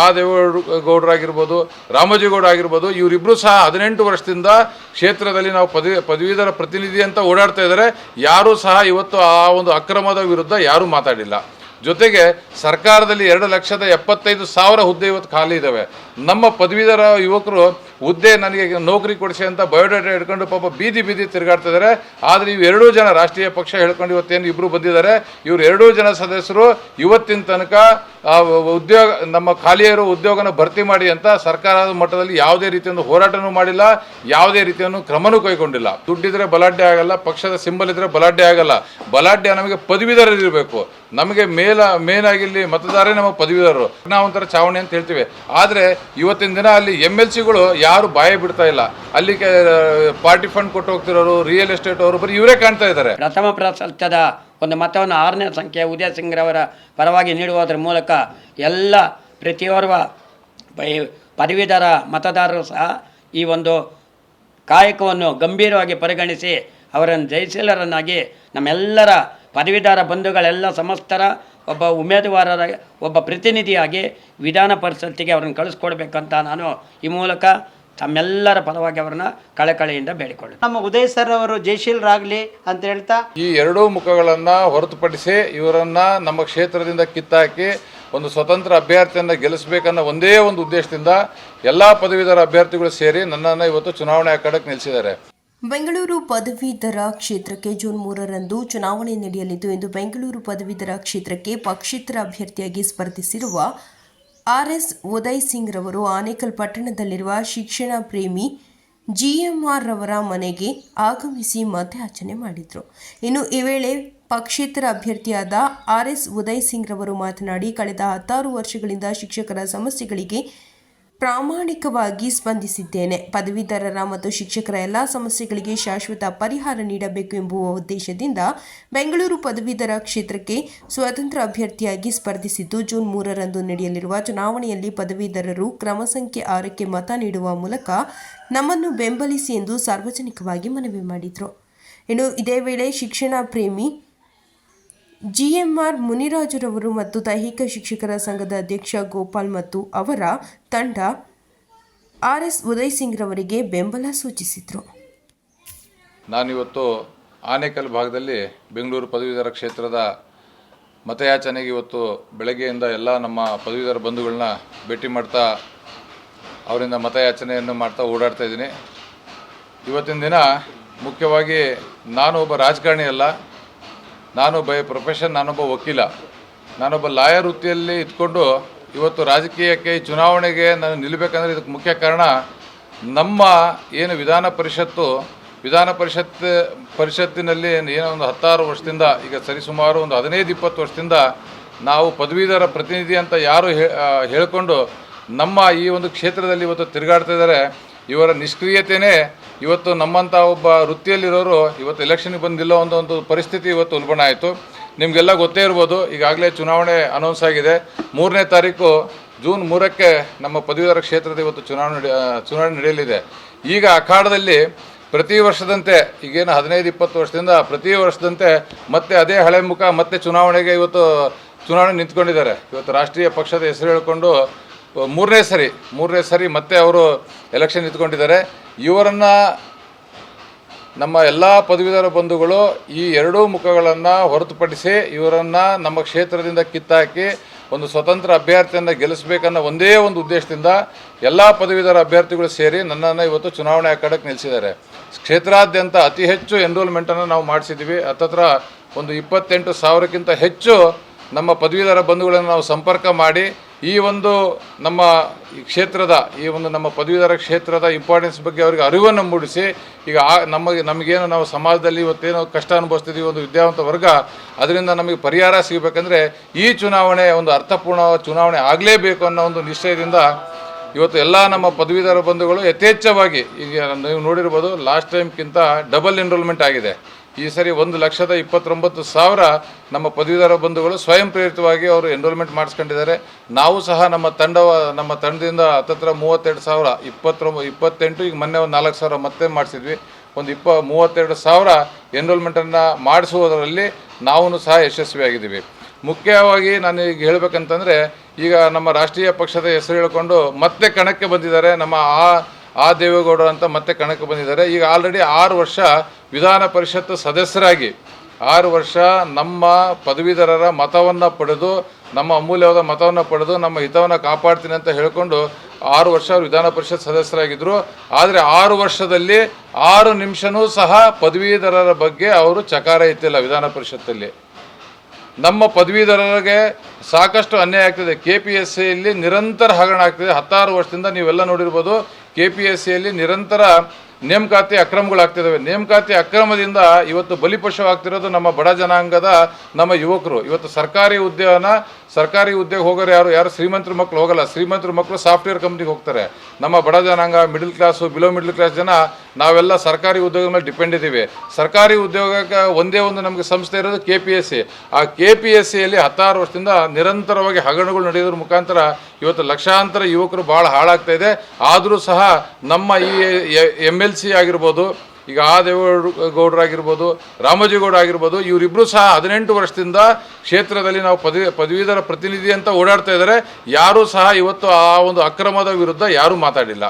ಆ ದೇವೇಗೌಡರಾಗಿರ್ಬೋದು ರಾಮೋಜಿಗೌಡ ಆಗಿರ್ಬೋದು ಇವರಿಬ್ಬರು ಸಹ ಹದಿನೆಂಟು ವರ್ಷದಿಂದ ಕ್ಷೇತ್ರದಲ್ಲಿ ನಾವು ಪದವಿ, ಪದವೀಧರ ಪ್ರತಿನಿಧಿ ಅಂತ ಓಡಾಡ್ತಾ ಇದ್ದಾರೆ. ಯಾರೂ ಸಹ ಇವತ್ತು ಆ ಒಂದು ಅಕ್ರಮದ ವಿರುದ್ಧ ಯಾರೂ ಮಾತಾಡಿಲ್ಲ. ಜೊತೆಗೆ ಸರ್ಕಾರದಲ್ಲಿ ಎರಡು ಲಕ್ಷದ ಎಪ್ಪತ್ತೈದು ಸಾವಿರ ಹುದ್ದೆ ಇವತ್ತು ಖಾಲಿ ಇದ್ದಾವೆ ನಮ್ಮ ಪದವೀಧರ ಯುವಕರು ಹುದ್ದೆ ನನಗೆ ನೌಕರಿ ಕೊಡಿಸಿ ಅಂತ ಬಯೋಡೇಟಾ ಹಿಡ್ಕೊಂಡು ಪಾಪ ಬೀದಿ ಬೀದಿ ತಿರುಗಾಡ್ತಿದ್ದಾರೆ. ಆದರೆ ಇವು ಎರಡೂ ಜನ ರಾಷ್ಟ್ರೀಯ ಪಕ್ಷ ಹೇಳ್ಕೊಂಡು ಇವತ್ತೇನು ಇಬ್ಬರು ಬಂದಿದ್ದಾರೆ. ಇವರು ಎರಡೂ ಜನ ಸದಸ್ಯರು ಇವತ್ತಿನ ತನಕ ಉದ್ಯೋಗ, ನಮ್ಮ ಖಾಲಿಯರು ಉದ್ಯೋಗನ ಭರ್ತಿ ಮಾಡಿ ಅಂತ ಸರ್ಕಾರದ ಮಟ್ಟದಲ್ಲಿ ಯಾವುದೇ ರೀತಿಯೊಂದು ಹೋರಾಟನೂ ಮಾಡಿಲ್ಲ, ಯಾವುದೇ ರೀತಿಯೊಂದು ಕ್ರಮನೂ ಕೈಗೊಂಡಿಲ್ಲ. ದುಡ್ಡಿದ್ರೆ ಬಲಾಢ್ಯ ಆಗಲ್ಲ, ಪಕ್ಷದ ಸಿಂಬಲ್ ಇದ್ರೆ ಬಲಾಢ್ಯ ಆಗಲ್ಲ. ಬಲಾಢ್ಯ ನಮಗೆ ಪದವೀಧರರಿರಬೇಕು ನಮಗೆ ಮೇಲ ಮೇನಾಗಿಲ್ಲಿ ಮತದಾರೇ ನಮ್ಮ ಪದವೀಧರರು. ನಾವು ಒಂಥರ ಚಾವಣಿ ಅಂತ ಹೇಳ್ತೀವಿ. ಆದರೆ ಇವತ್ತಿನ ದಿನ ಅಲ್ಲಿ ಎಂ ಎಲ್ ಸಿಗಳು ಯಾರು ಬಾಯ ಬಿಡ್ತಾ ಇಲ್ಲ. ಅಲ್ಲಿ ಪಾರ್ಟಿ ಫಂಡ್ ಕೊಟ್ಟು ಹೋಗ್ತಿರೋರು ರಿಯಲ್ ಎಸ್ಟೇಟ್ ಅವರು ಬರೀ ಇವರೇ ಕಾಣ್ತಾ ಇದ್ದಾರೆ. ಪ್ರಥಮ ಪ್ರಶಸ್ತ್ಯದ ಒಂದು ಮತವನ್ನು ಆರನೇ ಸಂಖ್ಯೆ ಉದಯ ಸಿಂಗ್ರವರ ಪರವಾಗಿ ನೀಡುವುದರ ಮೂಲಕ ಎಲ್ಲ ಪ್ರತಿಯೋರ್ವ ಪದವೀಧರ ಮತದಾರರು ಸಹ ಈ ಒಂದು ಕಾಯಕವನ್ನು ಗಂಭೀರವಾಗಿ ಪರಿಗಣಿಸಿ ಅವರನ್ನು ಜಯಶೀಲರನ್ನಾಗಿ ನಮ್ಮೆಲ್ಲರ ಪದವೀಧರ ಬಂಧುಗಳೆಲ್ಲ ಸಮಸ್ತರ ಒಬ್ಬ ಉಮೇದುವಾರರ, ಒಬ್ಬ ಪ್ರತಿನಿಧಿಯಾಗಿ ವಿಧಾನ ಪರಿಷತ್ತಿಗೆ ಅವರನ್ನು ಕಳಿಸ್ಕೊಡ್ಬೇಕಂತ ನಾನು ಈ ಮೂಲಕ ತಮ್ಮೆಲ್ಲರ ಫಲವಾಗಿ ಅವರನ್ನ ಕಳಕಳಿಯಿಂದ ಬೇಡಿಕೊಳ್ಳಿ ನಮ್ಮ ಉದಯ್ ಸರ್ ಅವರು ಜಯಶೀಲರಾಗಲಿ ಅಂತ ಹೇಳ್ತಾ ಈ ಎರಡೂ ಮುಖಗಳನ್ನು ಹೊರತುಪಡಿಸಿ ಇವರನ್ನ ನಮ್ಮ ಕ್ಷೇತ್ರದಿಂದ ಕಿತ್ತಾಕಿ ಒಂದು ಸ್ವತಂತ್ರ ಅಭ್ಯರ್ಥಿಯನ್ನು ಗೆಲ್ಲಿಸಬೇಕನ್ನೋ ಒಂದೇ ಒಂದು ಉದ್ದೇಶದಿಂದ ಎಲ್ಲ ಪದವೀಧರ ಅಭ್ಯರ್ಥಿಗಳು ಸೇರಿ ನನ್ನನ್ನು ಇವತ್ತು ಚುನಾವಣೆ ಅಖಾಡಕ್ಕೆ ನಿಲ್ಲಿಸಿದ್ದಾರೆ. ಬೆಂಗಳೂರು ಪದವೀಧರ ಕ್ಷೇತ್ರಕ್ಕೆ ಜೂನ್ ಮೂರರಂದು ಚುನಾವಣೆ ನಡೆಯಲಿದ್ದು ಎಂದು ಬೆಂಗಳೂರು ಪದವೀಧರ ಕ್ಷೇತ್ರಕ್ಕೆ ಪಕ್ಷೇತರ ಅಭ್ಯರ್ಥಿಯಾಗಿ ಸ್ಪರ್ಧಿಸಿರುವ ಆರ್ಎಸ್ ಉದಯ್ ಸಿಂಗ್ ರವರು ಆನೇಕಲ್ ಪಟ್ಟಣದಲ್ಲಿರುವ ಶಿಕ್ಷಣ ಪ್ರೇಮಿ ಜಿಎಂಆರ್ ರವರ ಮನೆಗೆ ಆಗಮಿಸಿ ಮತಯಾಚನೆ ಮಾಡಿದರು. ಇನ್ನು ಈ ವೇಳೆ ಪಕ್ಷೇತರ ಅಭ್ಯರ್ಥಿಯಾದ ಆರ್ಎಸ್ ಉದಯ್ ಸಿಂಗ್ ರವರು ಮಾತನಾಡಿ, ಕಳೆದ ಹತ್ತಾರು ವರ್ಷಗಳಿಂದ ಶಿಕ್ಷಕರ ಸಮಸ್ಯೆಗಳಿಗೆ ಪ್ರಾಮಾಣಿಕವಾಗಿ ಸ್ಪಂದಿಸಿದ್ದೇನೆ. ಪದವೀಧರರ ಮತ್ತು ಶಿಕ್ಷಕರ ಎಲ್ಲ ಸಮಸ್ಯೆಗಳಿಗೆ ಶಾಶ್ವತ ಪರಿಹಾರ ನೀಡಬೇಕು ಎಂಬುವ ಉದ್ದೇಶದಿಂದ ಬೆಂಗಳೂರು ಪದವೀಧರ ಕ್ಷೇತ್ರಕ್ಕೆ ಸ್ವತಂತ್ರ ಅಭ್ಯರ್ಥಿಯಾಗಿ ಸ್ಪರ್ಧಿಸಿದ್ದು, ಜೂನ್ ಮೂರರಂದು ನಡೆಯಲಿರುವ ಚುನಾವಣೆಯಲ್ಲಿ ಪದವೀಧರರು ಕ್ರಮ ಸಂಖ್ಯೆ ಆರಕ್ಕೆ ಮತ ನೀಡುವ ಮೂಲಕ ನಮ್ಮನ್ನು ಬೆಂಬಲಿಸಿ ಎಂದು ಸಾರ್ವಜನಿಕವಾಗಿ ಮನವಿ ಮಾಡಿದರು. ಇನ್ನು ಇದೇ ವೇಳೆ ಶಿಕ್ಷಣ ಪ್ರೇಮಿ ಜಿಎಂಆರ್ ಮುನಿರಾಜರವರು ಮತ್ತು ದೈಹಿಕ ಶಿಕ್ಷಕರ ಸಂಘದ ಅಧ್ಯಕ್ಷ ಗೋಪಾಲ್ ಮತ್ತು ಅವರ ತಂಡ ಆರ್ ಎಸ್ ಉದಯ್ ಸಿಂಗ್ ರವರಿಗೆ ಬೆಂಬಲ ಸೂಚಿಸಿದರು. ನಾನಿವತ್ತು ಆನೇಕಲ್ ಭಾಗದಲ್ಲಿ ಬೆಂಗಳೂರು ಪದವೀಧರ ಕ್ಷೇತ್ರದ ಮತಯಾಚನೆಗೆ ಇವತ್ತು ಬೆಳಗ್ಗೆಯಿಂದ ಎಲ್ಲ ನಮ್ಮ ಪದವೀಧರ ಬಂಧುಗಳನ್ನ ಭೇಟಿ ಮಾಡ್ತಾ ಅವರಿಂದ ಮತಯಾಚನೆಯನ್ನು ಮಾಡ್ತಾ ಓಡಾಡ್ತಾ ಇದ್ದೀನಿ. ಇವತ್ತಿನ ದಿನ ಮುಖ್ಯವಾಗಿ ನಾನು ಒಬ್ಬ ರಾಜಕಾರಣಿ ಅಲ್ಲ. ನಾನು ಬೈ ಪ್ರೊಫೆಷನ್, ನಾನೊಬ್ಬ ವಕೀಲ. ನಾನೊಬ್ಬ ಲಾಯರ್ ವೃತ್ತಿಯಲ್ಲಿ ಇದ್ಕೊಂಡು ಇವತ್ತು ರಾಜಕೀಯಕ್ಕೆ ಚುನಾವಣೆಗೆ ನಾನು ನಿಲ್ಲಬೇಕಂದ್ರೆ ಇದಕ್ಕೆ ಮುಖ್ಯ ಕಾರಣ ನಮ್ಮ ಏನು ವಿಧಾನ ಪರಿಷತ್ತು, ವಿಧಾನ ಪರಿಷತ್, ಪರಿಷತ್ತಿನಲ್ಲಿ ಏನೋ ಒಂದು ಹತ್ತಾರು ವರ್ಷದಿಂದ, ಈಗ ಸರಿಸುಮಾರು ಒಂದು ಹದಿನೈದು, ಇಪ್ಪತ್ತು ವರ್ಷದಿಂದ ನಾವು ಪದವೀಧರ ಪ್ರತಿನಿಧಿ ಅಂತ ಯಾರು ಹೇಳ್ಕೊಂಡು ನಮ್ಮ ಈ ಒಂದು ಕ್ಷೇತ್ರದಲ್ಲಿ ಇವತ್ತು ತಿರುಗಾಡ್ತಾ ಇದ್ದಾರೆ. ಇವರ ನಿಷ್ಕ್ರಿಯತೆಯೇ ಇವತ್ತು ನಮ್ಮಂಥ ಒಬ್ಬ ವೃತ್ತಿಯಲ್ಲಿರೋರು ಇವತ್ತು ಎಲೆಕ್ಷನ್ಗೆ ಬಂದಿಲ್ಲ ಒಂದು ಒಂದು ಪರಿಸ್ಥಿತಿ ಇವತ್ತು ಉಲ್ಬಣ ಆಯಿತು. ನಿಮಗೆಲ್ಲ ಗೊತ್ತೇ ಇರ್ಬೋದು, ಈಗಾಗಲೇ ಚುನಾವಣೆ ಅನೌನ್ಸ್ ಆಗಿದೆ. ಮೂರನೇ ತಾರೀಕು ಜೂನ್ ಮೂರಕ್ಕೆ ನಮ್ಮ ಪದವೀಧರ ಕ್ಷೇತ್ರದ ಇವತ್ತು ಚುನಾವಣೆ ಚುನಾವಣೆ ನಡೆಯಲಿದೆ. ಈಗ ಅಖಾಡದಲ್ಲಿ ಪ್ರತಿ ವರ್ಷದಂತೆ, ಈಗೇನು ಹದಿನೈದು, ಇಪ್ಪತ್ತು ವರ್ಷದಿಂದ ಪ್ರತಿ ವರ್ಷದಂತೆ ಮತ್ತೆ ಅದೇ ಹಳೆ ಮುಖ, ಮತ್ತೆ ಚುನಾವಣೆಗೆ ಇವತ್ತು ಚುನಾವಣೆ ನಿಂತ್ಕೊಂಡಿದ್ದಾರೆ. ಇವತ್ತು ರಾಷ್ಟ್ರೀಯ ಪಕ್ಷದ ಹೆಸರು ಹೇಳಿಕೊಂಡು, ಮೂರನೇ ಸರಿ ಮೂರನೇ ಸರಿ ಮತ್ತೆ ಅವರು ಎಲೆಕ್ಷನ್ ನಿಂತ್ಕೊಂಡಿದ್ದಾರೆ. ಇವರನ್ನು ನಮ್ಮ ಎಲ್ಲ ಪದವೀಧರ ಬಂಧುಗಳು ಈ ಎರಡೂ ಮುಖಗಳನ್ನು ಹೊರತುಪಡಿಸಿ ಇವರನ್ನು ನಮ್ಮ ಕ್ಷೇತ್ರದಿಂದ ಕಿತ್ತಾಕಿ ಒಂದು ಸ್ವತಂತ್ರ ಅಭ್ಯರ್ಥಿಯನ್ನು ಗೆಲ್ಲಿಸಬೇಕನ್ನೋ ಒಂದೇ ಒಂದು ಉದ್ದೇಶದಿಂದ ಎಲ್ಲ ಪದವೀಧರ ಅಭ್ಯರ್ಥಿಗಳು ಸೇರಿ ನನ್ನನ್ನು ಇವತ್ತು ಚುನಾವಣೆ ಅಖಾಡಕ್ಕೆ ನಿಲ್ಲಿಸಿದ್ದಾರೆ. ಕ್ಷೇತ್ರಾದ್ಯಂತ ಅತಿ ಹೆಚ್ಚು ಎನ್ರೋಲ್ಮೆಂಟನ್ನು ನಾವು ಮಾಡಿಸಿದ್ದೀವಿ ಹತ್ತತ್ರ ಒಂದು ಇಪ್ಪತ್ತೆಂಟು ಸಾವಿರಕ್ಕಿಂತ ಹೆಚ್ಚು ನಮ್ಮ ಪದವೀಧರ ಬಂಧುಗಳನ್ನು ನಾವು ಸಂಪರ್ಕ ಮಾಡಿ ಈ ಒಂದು ನಮ್ಮ ಕ್ಷೇತ್ರದ, ಈ ಒಂದು ನಮ್ಮ ಪದವೀಧರ ಕ್ಷೇತ್ರದ ಇಂಪಾರ್ಟೆನ್ಸ್ ಬಗ್ಗೆ ಅವರಿಗೆ ಅರಿವನ್ನು ಮೂಡಿಸಿ, ಈಗ ಆ ನಮಗೆ, ನಮಗೇನು ನಾವು ಸಮಾಜದಲ್ಲಿ ಇವತ್ತೇನು ಕಷ್ಟ ಅನುಭವಿಸ್ತಿದ್ದೀವಿ ಒಂದು ವಿದ್ಯಾವಂತ ವರ್ಗ, ಅದರಿಂದ ನಮಗೆ ಪರಿಹಾರ ಸಿಗಬೇಕಂದ್ರೆ ಈ ಚುನಾವಣೆ ಒಂದು ಅರ್ಥಪೂರ್ಣ ಚುನಾವಣೆ ಆಗಲೇಬೇಕು ಅನ್ನೋ ಒಂದು ನಿಶ್ಚಯದಿಂದ ಇವತ್ತು ಎಲ್ಲ ನಮ್ಮ ಪದವೀಧರ ಬಂಧುಗಳು ಯಥೇಚ್ಛವಾಗಿ, ಈಗ ನೀವು ನೋಡಿರ್ಬೋದು ಲಾಸ್ಟ್ ಟೈಮ್ಗಿಂತ ಡಬಲ್ ಎನ್ರೋಲ್ಮೆಂಟ್ ಆಗಿದೆ. ಈ ಸರಿ ಒಂದು ಲಕ್ಷದ ಇಪ್ಪತ್ತೊಂಬತ್ತು ಸಾವಿರ ನಮ್ಮ ಪದವೀಧರ ಬಂಧುಗಳು ಸ್ವಯಂ ಪ್ರೇರಿತವಾಗಿ ಅವರು ಎನ್ರೋಲ್ಮೆಂಟ್ ಮಾಡಿಸ್ಕೊಂಡಿದ್ದಾರೆ. ನಾವು ಸಹ ನಮ್ಮ ತಂಡ ನಮ್ಮ ತಂಡದಿಂದ ಹತ್ತತ್ರ ಮೂವತ್ತೆರಡು ಸಾವಿರ, ಇಪ್ಪತ್ತೊಂಬ, ಇಪ್ಪತ್ತೆಂಟು, ಈಗ ಮೊನ್ನೆ ಒಂದು ನಾಲ್ಕು ಸಾವಿರ ಮತ್ತೆ ಮಾಡಿಸಿದ್ವಿ. ಒಂದು ಇಪ್ಪ, ಮೂವತ್ತೆರಡು ಸಾವಿರ ಎನ್ರೋಲ್ಮೆಂಟನ್ನು ಮಾಡಿಸುವುದರಲ್ಲಿ ನಾವು ಸಹ ಯಶಸ್ವಿಯಾಗಿದ್ದೀವಿ ಮುಖ್ಯವಾಗಿ ನಾನು ಈಗ ಹೇಳಬೇಕಂತಂದರೆ, ಈಗ ನಮ್ಮ ರಾಷ್ಟ್ರೀಯ ಪಕ್ಷದ ಹೆಸರು ಹೇಳಿಕೊಂಡು ಮತ್ತೆ ಕಣಕ್ಕೆ ಬಂದಿದ್ದಾರೆ. ನಮ್ಮ ಆ ಆ ದೇವೇಗೌಡರು ಅಂತ ಮತ್ತೆ ಕಣಕ್ಕೆ ಬಂದಿದ್ದಾರೆ. ಈಗ ಆಲ್ರೆಡಿ ಆರು ವರ್ಷ ವಿಧಾನ ಪರಿಷತ್ ಸದಸ್ಯರಾಗಿ, ಆರು ವರ್ಷ ನಮ್ಮ ಪದವೀಧರರ ಮತವನ್ನು ಪಡೆದು, ನಮ್ಮ ಅಮೂಲ್ಯವಾದ ಮತವನ್ನು ಪಡೆದು, ನಮ್ಮ ಹಿತವನ್ನು ಕಾಪಾಡ್ತೀನಿ ಅಂತ ಹೇಳಿಕೊಂಡು ಆರು ವರ್ಷ ಅವರು ವಿಧಾನ ಪರಿಷತ್ ಸದಸ್ಯರಾಗಿದ್ದರು ಆದರೆ ಆರು ವರ್ಷದಲ್ಲಿ ಆರು ನಿಮಿಷನೂ ಸಹ ಪದವೀಧರರ ಬಗ್ಗೆ ಅವರು ಚಕಾರ ಇತ್ತಿಲ್ಲ ವಿಧಾನ ಪರಿಷತ್ತಲ್ಲಿ. ನಮ್ಮ ಪದವೀಧರರಿಗೆ ಸಾಕಷ್ಟು ಅನ್ಯಾಯ ಆಗ್ತಿದೆ. ಕೆ ಪಿ ಎಸ್ ಸಿಯಲ್ಲಿ ನಿರಂತರ ಹಗರಣ ಆಗ್ತಿದೆ. ಹತ್ತಾರು ವರ್ಷದಿಂದ ನೀವೆಲ್ಲ ನೋಡಿರ್ಬೋದು ಕೆ ಪಿ ಎಸ್ ಸಿಯಲ್ಲಿ ನಿರಂತರ ನೇಮಕಾತಿ ಅಕ್ರಮಗಳಾಗ್ತಿದ್ದಾವೆ. ನೇಮಕಾತಿ ಅಕ್ರಮದಿಂದ ಇವತ್ತು ಬಲಿಪಶು ಆಗ್ತಿರೋದು ನಮ್ಮ ಬಡ ಜನಾಂಗದ ನಮ್ಮ ಯುವಕರು. ಇವತ್ತು ಸರ್ಕಾರಿ ಹುದ್ದೆಯನ್ನ ಸರ್ಕಾರಿ ಹುದ್ದೆಗೆ ಹೋಗೋರು ಯಾರು? ಯಾರು ಶ್ರೀಮಂತರ ಮಕ್ಕಳು ಹೋಗಲ್ಲ. ಶ್ರೀಮಂತರ ಮಕ್ಕಳು ಸಾಫ್ಟ್ವೇರ್ ಕಂಪ್ನಿಗೆ ಹೋಗ್ತಾರೆ. ನಮ್ಮ ಬಡ ಜನಾಂಗ middle class below middle class ಜನ ನಾವೆಲ್ಲ ಸರ್ಕಾರಿ ಉದ್ಯೋಗದ ಮೇಲೆ ಡಿಪೆಂಡ್ ಇದ್ದೀವಿ. ಸರ್ಕಾರಿ ಉದ್ಯೋಗಕ್ಕೆ ಒಂದೇ ಒಂದು ನಮಗೆ ಸಂಸ್ಥೆ ಇರೋದು ಕೆ ಪಿ ಎಸ್ ಸಿ ಆ ಕೆ ಪಿ ಎಸ್ ಸಿಯಲ್ಲಿ ಹತ್ತಾರು ವರ್ಷದಿಂದ ನಿರಂತರವಾಗಿ ಹಗರಣಗಳು ನಡೆಯೋದ್ರ ಮುಖಾಂತರ ಇವತ್ತು ಲಕ್ಷಾಂತರ ಯುವಕರು ಭಾಳ ಹಾಳಾಗ್ತಾ ಇದೆ. ಆದರೂ ಸಹ ನಮ್ಮ ಈ ಎಂ ಎಲ್ ಸಿ ಆಗಿರ್ಬೋದು ಈಗ ಆ ದೇವೇಗೌಡರಾಗಿರ್ಬೋದು ರಾಮೋಜಿಗೌಡ ಆಗಿರ್ಬೋದು ಇವರಿಬ್ಬರು ಸಹ ಹದಿನೆಂಟು ವರ್ಷದಿಂದ ಕ್ಷೇತ್ರದಲ್ಲಿ ನಾವು ಪದವಿ, ಪದವೀಧರ ಪ್ರತಿನಿಧಿ ಅಂತ ಓಡಾಡ್ತಾ ಇದ್ದಾರೆ. ಯಾರೂ ಸಹ ಇವತ್ತು ಆ ಒಂದು ಅಕ್ರಮದ ವಿರುದ್ಧ ಯಾರೂ ಮಾತಾಡಿಲ್ಲ.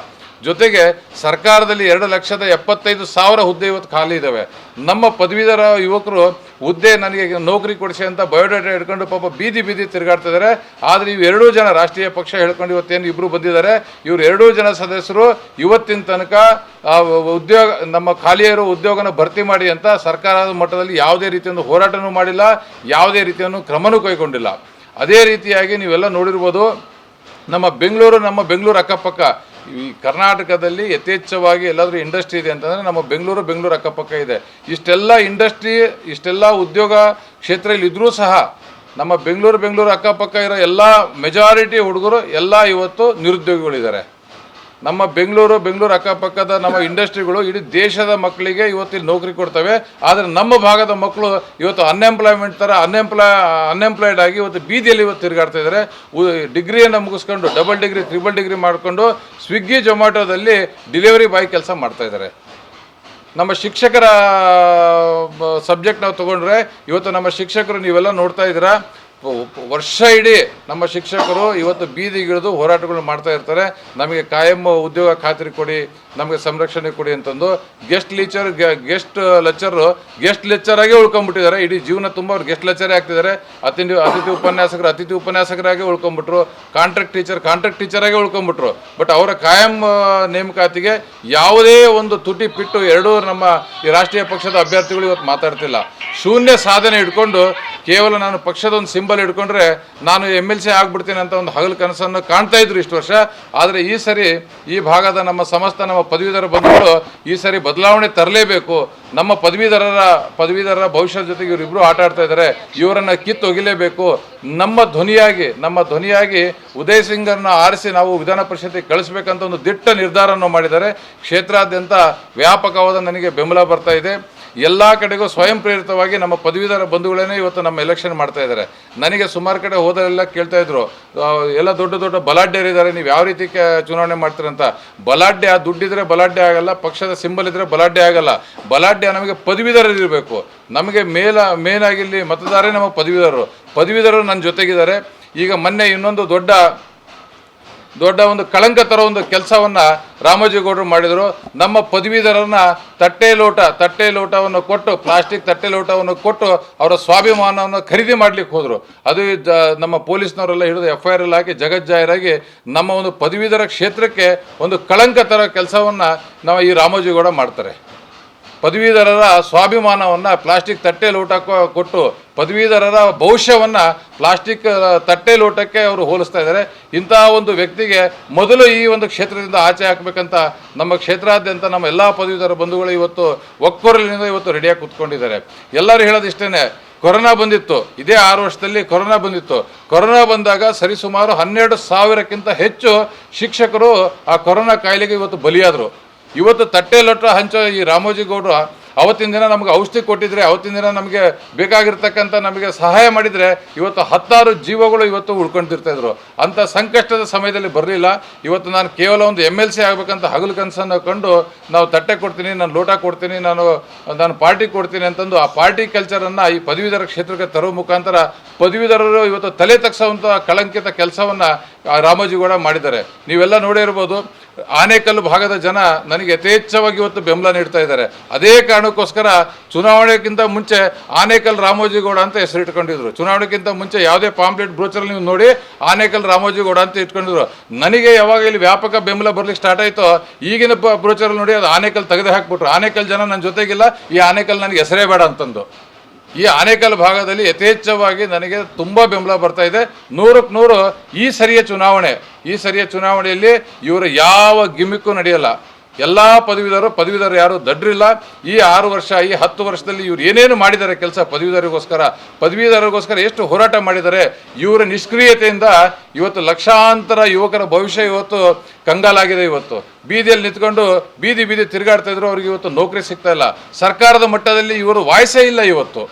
ಜೊತೆಗೆ ಸರ್ಕಾರದಲ್ಲಿ ಎರಡು ಲಕ್ಷದ ಎಪ್ಪತ್ತೈದು ಸಾವಿರ ಹುದ್ದೆ ಇವತ್ತು ಖಾಲಿ ಇದ್ದಾವೆ ನಮ್ಮ ಪದವೀಧರ ಯುವಕರು ಹುದ್ದೆ ನನಗೆ ನೌಕರಿ ಕೊಡಿಸಿ ಅಂತ ಬಯೋಡೇಟಾ ಹಿಡ್ಕೊಂಡು ಪಾಪ ಬೀದಿ ಬೀದಿ ತಿರುಗಾಡ್ತಿದ್ದಾರೆ ಆದರೆ ಇವು ಎರಡೂ ಜನ ರಾಷ್ಟ್ರೀಯ ಪಕ್ಷ ಹೇಳ್ಕೊಂಡು ಇವತ್ತೇನು ಇಬ್ಬರು ಬಂದಿದ್ದಾರೆ. ಇವರು ಎರಡೂ ಜನ ಸದಸ್ಯರು ಇವತ್ತಿನ ತನಕ ಉದ್ಯೋಗ, ನಮ್ಮ ಖಾಲಿ ಉದ್ಯೋಗನ ಭರ್ತಿ ಮಾಡಿ ಅಂತ ಸರ್ಕಾರದ ಮಟ್ಟದಲ್ಲಿ ಯಾವುದೇ ರೀತಿಯೊಂದು ಹೋರಾಟನೂ ಮಾಡಿಲ್ಲ, ಯಾವುದೇ ರೀತಿಯನ್ನು ಕ್ರಮನೂ ಕೈಗೊಂಡಿಲ್ಲ. ಅದೇ ರೀತಿಯಾಗಿ ನೀವೆಲ್ಲ ನೋಡಿರ್ಬೋದು, ನಮ್ಮ ಬೆಂಗಳೂರು ನಮ್ಮ ಬೆಂಗಳೂರು ಅಕ್ಕಪಕ್ಕ ಈ ಕರ್ನಾಟಕದಲ್ಲಿ ಯಥೇಚ್ಛವಾಗಿ ಎಲ್ಲಾದರೂ ಇಂಡಸ್ಟ್ರಿ ಇದೆ ಅಂತಂದರೆ ನಮ್ಮ ಬೆಂಗಳೂರು ಬೆಂಗಳೂರು ಅಕ್ಕಪಕ್ಕ ಇದೆ. ಇಷ್ಟೆಲ್ಲ ಇಂಡಸ್ಟ್ರಿ, ಇಷ್ಟೆಲ್ಲ ಉದ್ಯೋಗ ಕ್ಷೇತ್ರ ಇದ್ದರೂ ಸಹ ನಮ್ಮ ಬೆಂಗಳೂರು ಬೆಂಗಳೂರು ಅಕ್ಕಪಕ್ಕ ಇರೋ ಎಲ್ಲ ಮೆಜಾರಿಟಿ ಹುಡುಗರು, ಎಲ್ಲ ಇವತ್ತು ನಿರುದ್ಯೋಗಿಗಳಿದ್ದಾರೆ. ನಮ್ಮ ಬೆಂಗಳೂರು ಬೆಂಗಳೂರು ಅಕ್ಕಪಕ್ಕದ ನಮ್ಮ ಇಂಡಸ್ಟ್ರಿಗಳು, ಇಡೀ ದೇಶದ ಮಕ್ಕಳಿಗೆ ಇವತ್ತು ಇಲ್ಲಿ ನೌಕರಿ ಕೊಡ್ತವೆ. ಆದರೆ ನಮ್ಮ ಭಾಗದ ಮಕ್ಕಳು ಇವತ್ತು ಅನ್ಎಂಪ್ಲಾಯ್ಮೆಂಟ್ ಥರ ಅನ್ಎಂಪ್ಲಾಯ್ ಅನ್ಎಂಪ್ಲಾಯ್ಡ್ ಆಗಿ ಇವತ್ತು ಬೀದಿಯಲ್ಲಿ ಇವತ್ತು ತಿರುಗಾಡ್ತಾ ಇದ್ದಾರೆ. ಡಿಗ್ರಿಯನ್ನು ಮುಗಿಸ್ಕೊಂಡು ಡಬಲ್ ಡಿಗ್ರಿ ತ್ರಿಬಲ್ ಡಿಗ್ರಿ ಮಾಡಿಕೊಂಡು ಸ್ವಿಗ್ಗಿ ಜೊಮ್ಯಾಟೋದಲ್ಲಿ ಡಿಲಿವರಿ ಬಾಯ್ ಕೆಲಸ ಮಾಡ್ತಾ ಇದ್ದಾರೆ. ನಮ್ಮ ಶಿಕ್ಷಕರ ಸಬ್ಜೆಕ್ಟ್ ನಾವು ತೊಗೊಂಡ್ರೆ ಇವತ್ತು ನಮ್ಮ ಶಿಕ್ಷಕರು ನೀವೆಲ್ಲ ನೋಡ್ತಾ ಇದ್ದೀರಾ. ವರ್ಷ ಇಡೀ ನಮ್ಮ ಶಿಕ್ಷಕರು ಇವತ್ತು ಬೀದಿಗಿಳಿದು ಹೋರಾಟಗಳು ಮಾಡ್ತಾ ಇರ್ತಾರೆ. ನಮಗೆ ಕಾಯಂ ಉದ್ಯೋಗ ಖಾತ್ರಿ ಕೊಡಿ, ನಮಗೆ ಸಂರಕ್ಷಣೆ ಕೊಡಿ ಅಂತಂದು guest lecturer guest lecturer guest lecturer ಆಗಿ ಉಳ್ಕೊಂಡ್ಬಿಟ್ಟಿದ್ದಾರೆ. ಇಡೀ ಜೀವನ ತುಂಬ ಅವ್ರು ಗೆಸ್ಟ್ ಲೆಕ್ಚರೇ ಆಗ್ತಿದ್ದಾರೆ. ಅತಿಥಿ ಅತಿಥಿ ಉಪನ್ಯಾಸಕರು, ಅತಿಥಿ ಉಪನ್ಯಾಸಕರಾಗಿ ಉಳ್ಕೊಂಡ್ಬಿಟ್ರು. ಕಾಂಟ್ರಾಕ್ಟ್ ಟೀಚರ್ ಕಾಂಟ್ರಾಕ್ಟ್ ಟೀಚರಾಗಿ ಉಳ್ಕೊಂಡ್ಬಿಟ್ರು. ಬಟ್ ಅವರ ಕಾಯಂ ನೇಮಕಾತಿಗೆ ಯಾವುದೇ ಒಂದು ತುಟಿ ಪಿಟ್ಟು ಎರಡೂ ನಮ್ಮ ಈ ರಾಷ್ಟ್ರೀಯ ಪಕ್ಷದ ಅಭ್ಯರ್ಥಿಗಳು ಇವತ್ತು ಮಾತಾಡ್ತಿಲ್ಲ. ಶೂನ್ಯ ಸಾಧನೆ ಇಟ್ಕೊಂಡು ಕೇವಲ ನಾನು ಪಕ್ಷದ ಒಂದು ಸಿಂಬಲ್ ಇಟ್ಕೊಂಡ್ರೆ ನಾನು ಎಂ ಎಲ್ ಸಿ ಆಗ್ಬಿಡ್ತೀನಿ ಅಂತ ಒಂದು ಹಗಲು ಕನಸನ್ನು ಕಾಣ್ತಾ ಇದ್ರು ಇಷ್ಟು ವರ್ಷ. ಆದರೆ ಈ ಸರಿ ಈ ಭಾಗದ ನಮ್ಮ ಸಮಸ್ತ ನಮ್ಮ ಪದವೀಧರ ಬಂಧುಗಳು ಈ ಸರಿ ಬದಲಾವಣೆ ತರಲೇಬೇಕು. ನಮ್ಮ ಪದವೀಧರರ ಪದವೀಧರರ ಭವಿಷ್ಯದ ಜೊತೆಗೆ ಇವರಿಬ್ಬರು ಆಟ ಆಡ್ತಾ ಇದ್ದಾರೆ ಇವರನ್ನು ಕಿತ್ತು ಒಗಿಲೇಬೇಕು ನಮ್ಮ ಧ್ವನಿಯಾಗಿ ನಮ್ಮ ಧ್ವನಿಯಾಗಿ ಉದಯ್ ಸಿಂಗರನ್ನು ಆರಿಸಿ ನಾವು ವಿಧಾನ ಪರಿಷತ್ತಿಗೆ ಕಳಿಸ್ಬೇಕಂತ ಒಂದು ದಿಟ್ಟ ನಿರ್ಧಾರವನ್ನು ಮಾಡಿದ್ದಾರೆ. ಕ್ಷೇತ್ರಾದ್ಯಂತ ವ್ಯಾಪಕವಾದ ನನಗೆ ಬೆಂಬಲ ಬರ್ತಾ ಇದೆ. ಎಲ್ಲ ಕಡೆಗೂ ಸ್ವಯಂ ಪ್ರೇರಿತವಾಗಿ ನಮ್ಮ ಪದವೀಧರ ಬಂಧುಗಳೇ ಇವತ್ತು ನಮ್ಮ ಎಲೆಕ್ಷನ್ ಮಾಡ್ತಾ ಇದ್ದಾರೆ. ನನಗೆ ಸುಮಾರು ಕಡೆ ಹೋದರೆಲ್ಲ ಕೇಳ್ತಾ ಇದ್ರು ಎಲ್ಲ ದೊಡ್ಡ ದೊಡ್ಡ ಬಲಾಢ್ಯರಿದ್ದಾರೆ ನೀವು ಯಾವ ರೀತಿ ಚುನಾವಣೆ ಮಾಡ್ತೀರಂತ ಬಲಾಢ್ಯ ದುಡ್ಡಿದ್ರೆ ಬಲಾಢ್ಯ ಆಗಲ್ಲ, ಪಕ್ಷದ ಸಿಂಬಲ್ ಇದ್ರೆ ಬಲಾಢ್ಯ ಆಗಲ್ಲ. ಬಲಾಢ್ಯ ನಮಗೆ ಪದವೀಧರರಿರಬೇಕು ನಮಗೆ ಮೇಲ ಮೇನ್ ಆಗಿಲ್ಲಿ ಮತದಾರೇ ನಮ್ಮ ಪದವೀಧರರು. ಪದವೀಧರರು ನನ್ನ ಜೊತೆಗಿದ್ದಾರೆ. ಈಗ ಮೊನ್ನೆ ಇನ್ನೊಂದು ದೊಡ್ಡ ದೊಡ್ಡ ಒಂದು ಕಳಂಕ ಥರ ಒಂದು ಕೆಲಸವನ್ನ ರಾಮೋಜಿಗೌಡರು ಮಾಡಿದರು. ನಮ್ಮ ಪದವೀಧರರನ್ನ ತಟ್ಟೆ ಲೋಟ ತಟ್ಟೆ ಲೋಟವನ್ನು ಕೊಟ್ಟು, ಪ್ಲಾಸ್ಟಿಕ್ ತಟ್ಟೆ ಲೋಟವನ್ನು ಕೊಟ್ಟು ಅವರ ಸ್ವಾಭಿಮಾನವನ್ನು ಖರೀದಿ ಮಾಡ್ಲಿಕ್ಕೆ ಹೋದರು. ಅದು ನಮ್ಮ ಪೊಲೀಸ್ನವರೆಲ್ಲ ಹಿಡಿದು ಎಫ್ ಐ ಆರ್ ಹಾಕಿ ಜಗಜ್ಜಾಹೀರಾಗಿ ನಮ್ಮ ಒಂದು ಪದವೀಧರ ಕ್ಷೇತ್ರಕ್ಕೆ ಒಂದು ಕಳಂಕ ಥರ ಕೆಲಸವನ್ನು ನಾವು ಈ ರಾಮೋಜಿಗೌಡ ಮಾಡ್ತಾರೆ. ಪದವೀಧರರ ಸ್ವಾಭಿಮಾನವನ್ನು ಪ್ಲಾಸ್ಟಿಕ್ ತಟ್ಟೆ ಲೋಟ ಕೊಟ್ಟು ಪದವೀಧರರ ಭವಿಷ್ಯವನ್ನು ಪ್ಲಾಸ್ಟಿಕ್ ತಟ್ಟೆ ಲೋಟಕ್ಕೆ ಅವರು ಹೋಲಿಸ್ತಾ ಇದ್ದಾರೆ. ಇಂತಹ ಒಂದು ವ್ಯಕ್ತಿಗೆ ಮೊದಲು ಈ ಒಂದು ಕ್ಷೇತ್ರದಿಂದ ಆಚೆ ಹಾಕಬೇಕಂತ ನಮ್ಮ ಕ್ಷೇತ್ರಾದ್ಯಂತ ನಮ್ಮ ಎಲ್ಲ ಪದವೀಧರ ಬಂಧುಗಳು ಇವತ್ತು ಒಕ್ಕೊರಲಿನಿಂದ ಇವತ್ತು ರೆಡಿಯಾಗಿ ಕೂತ್ಕೊಂಡಿದ್ದಾರೆ. ಎಲ್ಲರೂ ಹೇಳೋದಿಷ್ಟೇ ಕೊರೋನಾ ಬಂದಿತ್ತು. ಇದೇ ಆರು ವರ್ಷದಲ್ಲಿ ಕೊರೋನಾ ಬಂದಿತ್ತು. ಕೊರೋನಾ ಬಂದಾಗ ಸರಿಸುಮಾರು ಹನ್ನೆರಡು ಸಾವಿರಕ್ಕಿಂತ ಹೆಚ್ಚು ಶಿಕ್ಷಕರು ಆ ಕೊರೋನಾ ಕಾಯಿಲೆಗೆ ಇವತ್ತು ಬಲಿಯಾದರು. ಇವತ್ತು ತಟ್ಟೆ ಲೊಟ್ಟ ಹಂಚೋ ಈ ರಾಮೋಜಿ ಗೌಡರು, ಅವತ್ತಿನ ದಿನ ನಮಗೆ ಔಷಧಿ ಕೊಟ್ಟಿದ್ರೆ, ಅವತ್ತಿನ ದಿನ ನಮಗೆ ಬೇಕಾಗಿರ್ತಕ್ಕಂಥ ನಮಗೆ ಸಹಾಯ ಮಾಡಿದರೆ ಇವತ್ತು ಹತ್ತಾರು ಜೀವಗಳು ಇವತ್ತು ಉಳ್ಕೊಂಡಿರ್ತಾಯಿದ್ರು ಅಂಥ ಸಂಕಷ್ಟದ ಸಮಯದಲ್ಲಿ ಬರಲಿಲ್ಲ. ಇವತ್ತು ನಾನು ಕೇವಲ ಒಂದು ಎಂ ಎಲ್ ಸಿ ಆಗಬೇಕಂತ ಹಗಲು ಕನಸನ್ನು ಕಂಡು ನಾವು ತಟ್ಟೆ ಕೊಡ್ತೀನಿ, ನಾನು ಲೋಟ ಕೊಡ್ತೀನಿ, ನಾನು ನಾನು ಪಾರ್ಟಿ ಕೊಡ್ತೀನಿ ಅಂತಂದು ಆ ಪಾರ್ಟಿ ಕಲ್ಚರನ್ನು ಈ ಪದವೀಧರ ಕ್ಷೇತ್ರಕ್ಕೆ ತರುವ ಮುಖಾಂತರ ಪದವೀಧರರು ಇವತ್ತು ತಲೆ ತಗ್ಸುವಂಥ ಕಳಂಕಿತ ಕೆಲಸವನ್ನು ರಾಮೋಜಿಗೌಡ ಮಾಡಿದ್ದಾರೆ. ನೀವೆಲ್ಲ ನೋಡೇ ಇರ್ಬೋದು ಆನೇಕಲ್ಲು ಭಾಗದ ಜನ ನನಗೆ ಯಥೇಚ್ಛವಾಗಿ ಇವತ್ತು ಬೆಂಬಲ ನೀಡ್ತಾ ಇದ್ದಾರೆ. ಅದೇ ಕಾರಣಕ್ಕೋಸ್ಕರ ಚುನಾವಣೆಗಿಂತ ಮುಂಚೆ ಆನೇಕಲ್ ರಾಮೋಜಿಗೌಡ ಅಂತ ಹೆಸರು ಇಟ್ಕೊಂಡಿದ್ರು. ಚುನಾವಣೆಗಿಂತ ಮುಂಚೆ ಯಾವುದೇ ಪಾಂಪ್ಲೆಟ್ ಬ್ರೋಚರ್ ನೀವು ನೋಡಿ ಆನೇಕಲ್ ರಾಮೋಜಿಗೌಡ ಅಂತ ಇಟ್ಕೊಂಡಿದ್ರು. ನನಗೆ ಯಾವಾಗ ಇಲ್ಲಿ ವ್ಯಾಪಕ ಬೆಂಬಲ ಬರ್ಲಿಕ್ಕೆ ಸ್ಟಾರ್ಟ್ ಆಯ್ತೋ, ಈಗಿನ ಬ್ರೋಚರ್ ನೋಡಿ ಅದು ಆನೇಕಲ್ ತೆಗೆದು ಹಾಕ್ಬಿಟ್ರು. ಆನೇಕಲ್ ಜನ ನನ್ನ ಜೊತೆಗಿಲ್ಲ, ಈ ಆನೇಕಲ್ ನನಗೆ ಹೆಸರೇ ಬೇಡ ಅಂತಂದು. ಈ ಆನೇಕಲ್ ಭಾಗದಲ್ಲಿ ಯಥೇಚ್ಛವಾಗಿ ನನಗೆ ತುಂಬ ಬೆಂಬಲ ಬರ್ತಾ ಇದೆ. ನೂರಕ್ಕೆ ನೂರು ಈ ಸರಿಯ ಚುನಾವಣೆ, ಈ ಸರಿಯ ಚುನಾವಣೆಯಲ್ಲಿ ಇವರು ಯಾವ ಗಿಮಿಕ್ಕೂ ನಡೆಯಲ್ಲ. ಎಲ್ಲ ಪದವೀಧರು ಪದವೀಧರು ಯಾರು ದಡ್ರಿಲ್ಲ. ಈ ಆರು ವರ್ಷ, ಈ ಹತ್ತು ವರ್ಷದಲ್ಲಿ ಇವ್ರು ಏನೇನು ಮಾಡಿದ್ದಾರೆ ಕೆಲಸ ಪದವೀಧರಿಗೋಸ್ಕರ ಪದವೀಧರಿಗೋಸ್ಕರ ಎಷ್ಟು ಹೋರಾಟ ಮಾಡಿದ್ದಾರೆ, ಇವರ ನಿಷ್ಕ್ರಿಯತೆಯಿಂದ ಇವತ್ತು ಲಕ್ಷಾಂತರ ಯುವಕರ ಭವಿಷ್ಯ ಇವತ್ತು ಕಂಗಾಲಾಗಿದೆ ಇವತ್ತು. ಬೀದಿಯಲ್ಲಿ ನಿಂತ್ಕೊಂಡು ಬೀದಿ ಬೀದಿ ತಿರುಗಾಡ್ತಾ ಇದ್ರು, ಅವ್ರಿಗೆ ಇವತ್ತು ನೌಕರಿ ಸಿಗ್ತಾ ಇಲ್ಲ. ಸರ್ಕಾರದ ಮಟ್ಟದಲ್ಲಿ ಇವರು ವಾಯ್ಸೇ ಇಲ್ಲ ಇವತ್ತು.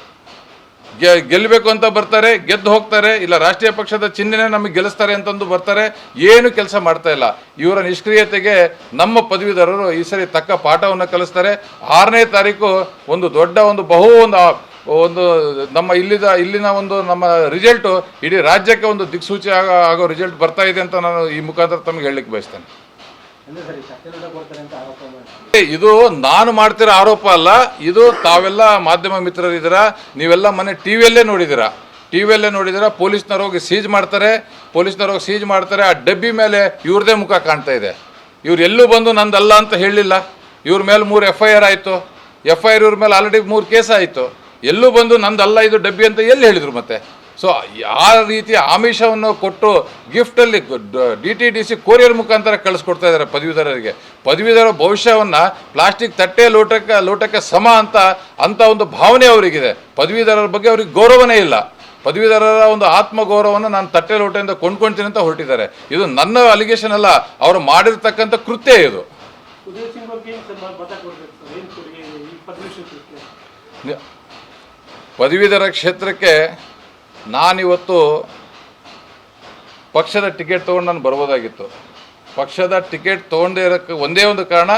ಗೆಲ್ಲಬೇಕು ಅಂತ ಬರ್ತಾರೆ, ಗೆದ್ದು ಹೋಗ್ತಾರೆ, ಇಲ್ಲ ರಾಷ್ಟ್ರೀಯ ಪಕ್ಷದ ಚಿಹ್ನೆನೇ ನಮಗೆ ಗೆಲ್ಲಿಸ್ತಾರೆ ಅಂತಂದು ಬರ್ತಾರೆ, ಏನು ಕೆಲಸ ಮಾಡ್ತಾ ಇಲ್ಲ. ಇವರ ನಿಷ್ಕ್ರಿಯತೆಗೆ ನಮ್ಮ ಪದವೀಧರರು ಈ ಸರಿ ತಕ್ಕ ಪಾಠವನ್ನು ಕಲಿಸ್ತಾರೆ. ಆರನೇ ತಾರೀಕು ಒಂದು ದೊಡ್ಡ ಒಂದು ಬಹು ಒಂದು ಒಂದು ನಮ್ಮ ಇಲ್ಲಿದ, ಇಲ್ಲಿನ ಒಂದು ನಮ್ಮ ರಿಸಲ್ಟು ಇಡೀ ರಾಜ್ಯಕ್ಕೆ ಒಂದು ದಿಕ್ಸೂಚಿ ಆಗೋ ಆಗೋ ರಿಸಲ್ಟ್ ಬರ್ತಾ ಇದೆ ಅಂತ ನಾನು ಈ ಮುಖಾಂತರ ತಮಗೆ ಹೇಳಲಿಕ್ಕೆ ಬಯಸ್ತೇನೆ. ಇದು ನಾನು ಮಾಡ್ತಿರೋ ಆರೋಪ ಅಲ್ಲ, ಇದು ತಾವೆಲ್ಲ ಮಾಧ್ಯಮ ಮಿತ್ರರಿದ್ದೀರ ನೀವೆಲ್ಲ ಮನೆ ಟಿ ವಿಯಲ್ಲೇ ನೋಡಿದ್ದೀರಾ ಟಿ ವಿಯಲ್ಲೇ ನೋಡಿದ್ದೀರಾ ಪೊಲೀಸ್ನವ್ರು ಹೋಗಿ ಸೀಜ್ ಮಾಡ್ತಾರೆ, ಪೊಲೀಸ್ನವ್ರು ಹೋಗಿ ಸೀಜ್ ಮಾಡ್ತಾರೆ, ಆ ಡಬ್ಬಿ ಮೇಲೆ ಇವ್ರದೇ ಮುಖ ಕಾಣ್ತಾ ಇದೆ. ಇವ್ರು ಎಲ್ಲೂ ಬಂದು ನಂದಲ್ಲ ಅಂತ ಹೇಳಿಲ್ಲ ಇವ್ರ ಮೇಲೆ ಮೂರು ಎಫ್ ಐ ಆರ್ ಆಯಿತು. ಎಫ್ ಐ ಆರ್ ಇವ್ರ ಮೇಲೆ ಆಲ್ರೆಡಿ ಮೂರು ಕೇಸ್ ಆಯಿತು. ಎಲ್ಲೂ ಬಂದು ನಂದಲ್ಲ ಇದು ಡಬ್ಬಿ ಅಂತ ಎಲ್ಲಿ ಹೇಳಿದರು ಮತ್ತೆ? ಸೊ ಆ ರೀತಿ ಆಮಿಷವನ್ನು ಕೊಟ್ಟು ಗಿಫ್ಟಲ್ಲಿ D T D C courier ಮುಖಾಂತರ ಕಳಿಸ್ಕೊಡ್ತಾ ಇದ್ದಾರೆ ಪದವೀಧರರಿಗೆ. ಪದವೀಧರ ಭವಿಷ್ಯವನ್ನು ಪ್ಲಾಸ್ಟಿಕ್ ತಟ್ಟೆ ಲೋಟಕ್ಕೆ ಲೋಟಕ್ಕೆ ಸಮ ಅಂತ ಅಂತ ಒಂದು ಭಾವನೆ ಅವರಿಗಿದೆ. ಪದವೀಧರರ ಬಗ್ಗೆ ಅವ್ರಿಗೆ ಗೌರವನೇ ಇಲ್ಲ. ಪದವೀಧರರ ಒಂದು ಆತ್ಮಗೌರವವನ್ನು ನಾನು ತಟ್ಟೆ ಲೋಟದಿಂದ ಕೊಂಡ್ಕೊಳ್ತೀನಿ ಅಂತ ಹೊರಟಿದ್ದಾರೆ. ಇದು ನನ್ನ ಅಲಿಗೇಷನ್ ಅಲ್ಲ ಅವರು ಮಾಡಿರ್ತಕ್ಕಂಥ ಕೃತ್ಯ ಇದು. ಪದವೀಧರ ಕ್ಷೇತ್ರಕ್ಕೆ ನಾನಿವತ್ತು ಪಕ್ಷದ ಟಿಕೆಟ್ ತೊಗೊಂಡು ನಾನು ಬರ್ಬೋದಾಗಿತ್ತು. ಪಕ್ಷದ ಟಿಕೆಟ್ ತೊಗೊಂಡೇ ಇರೋಕ್ಕೆ ಒಂದೇ ಒಂದು ಕಾರಣ,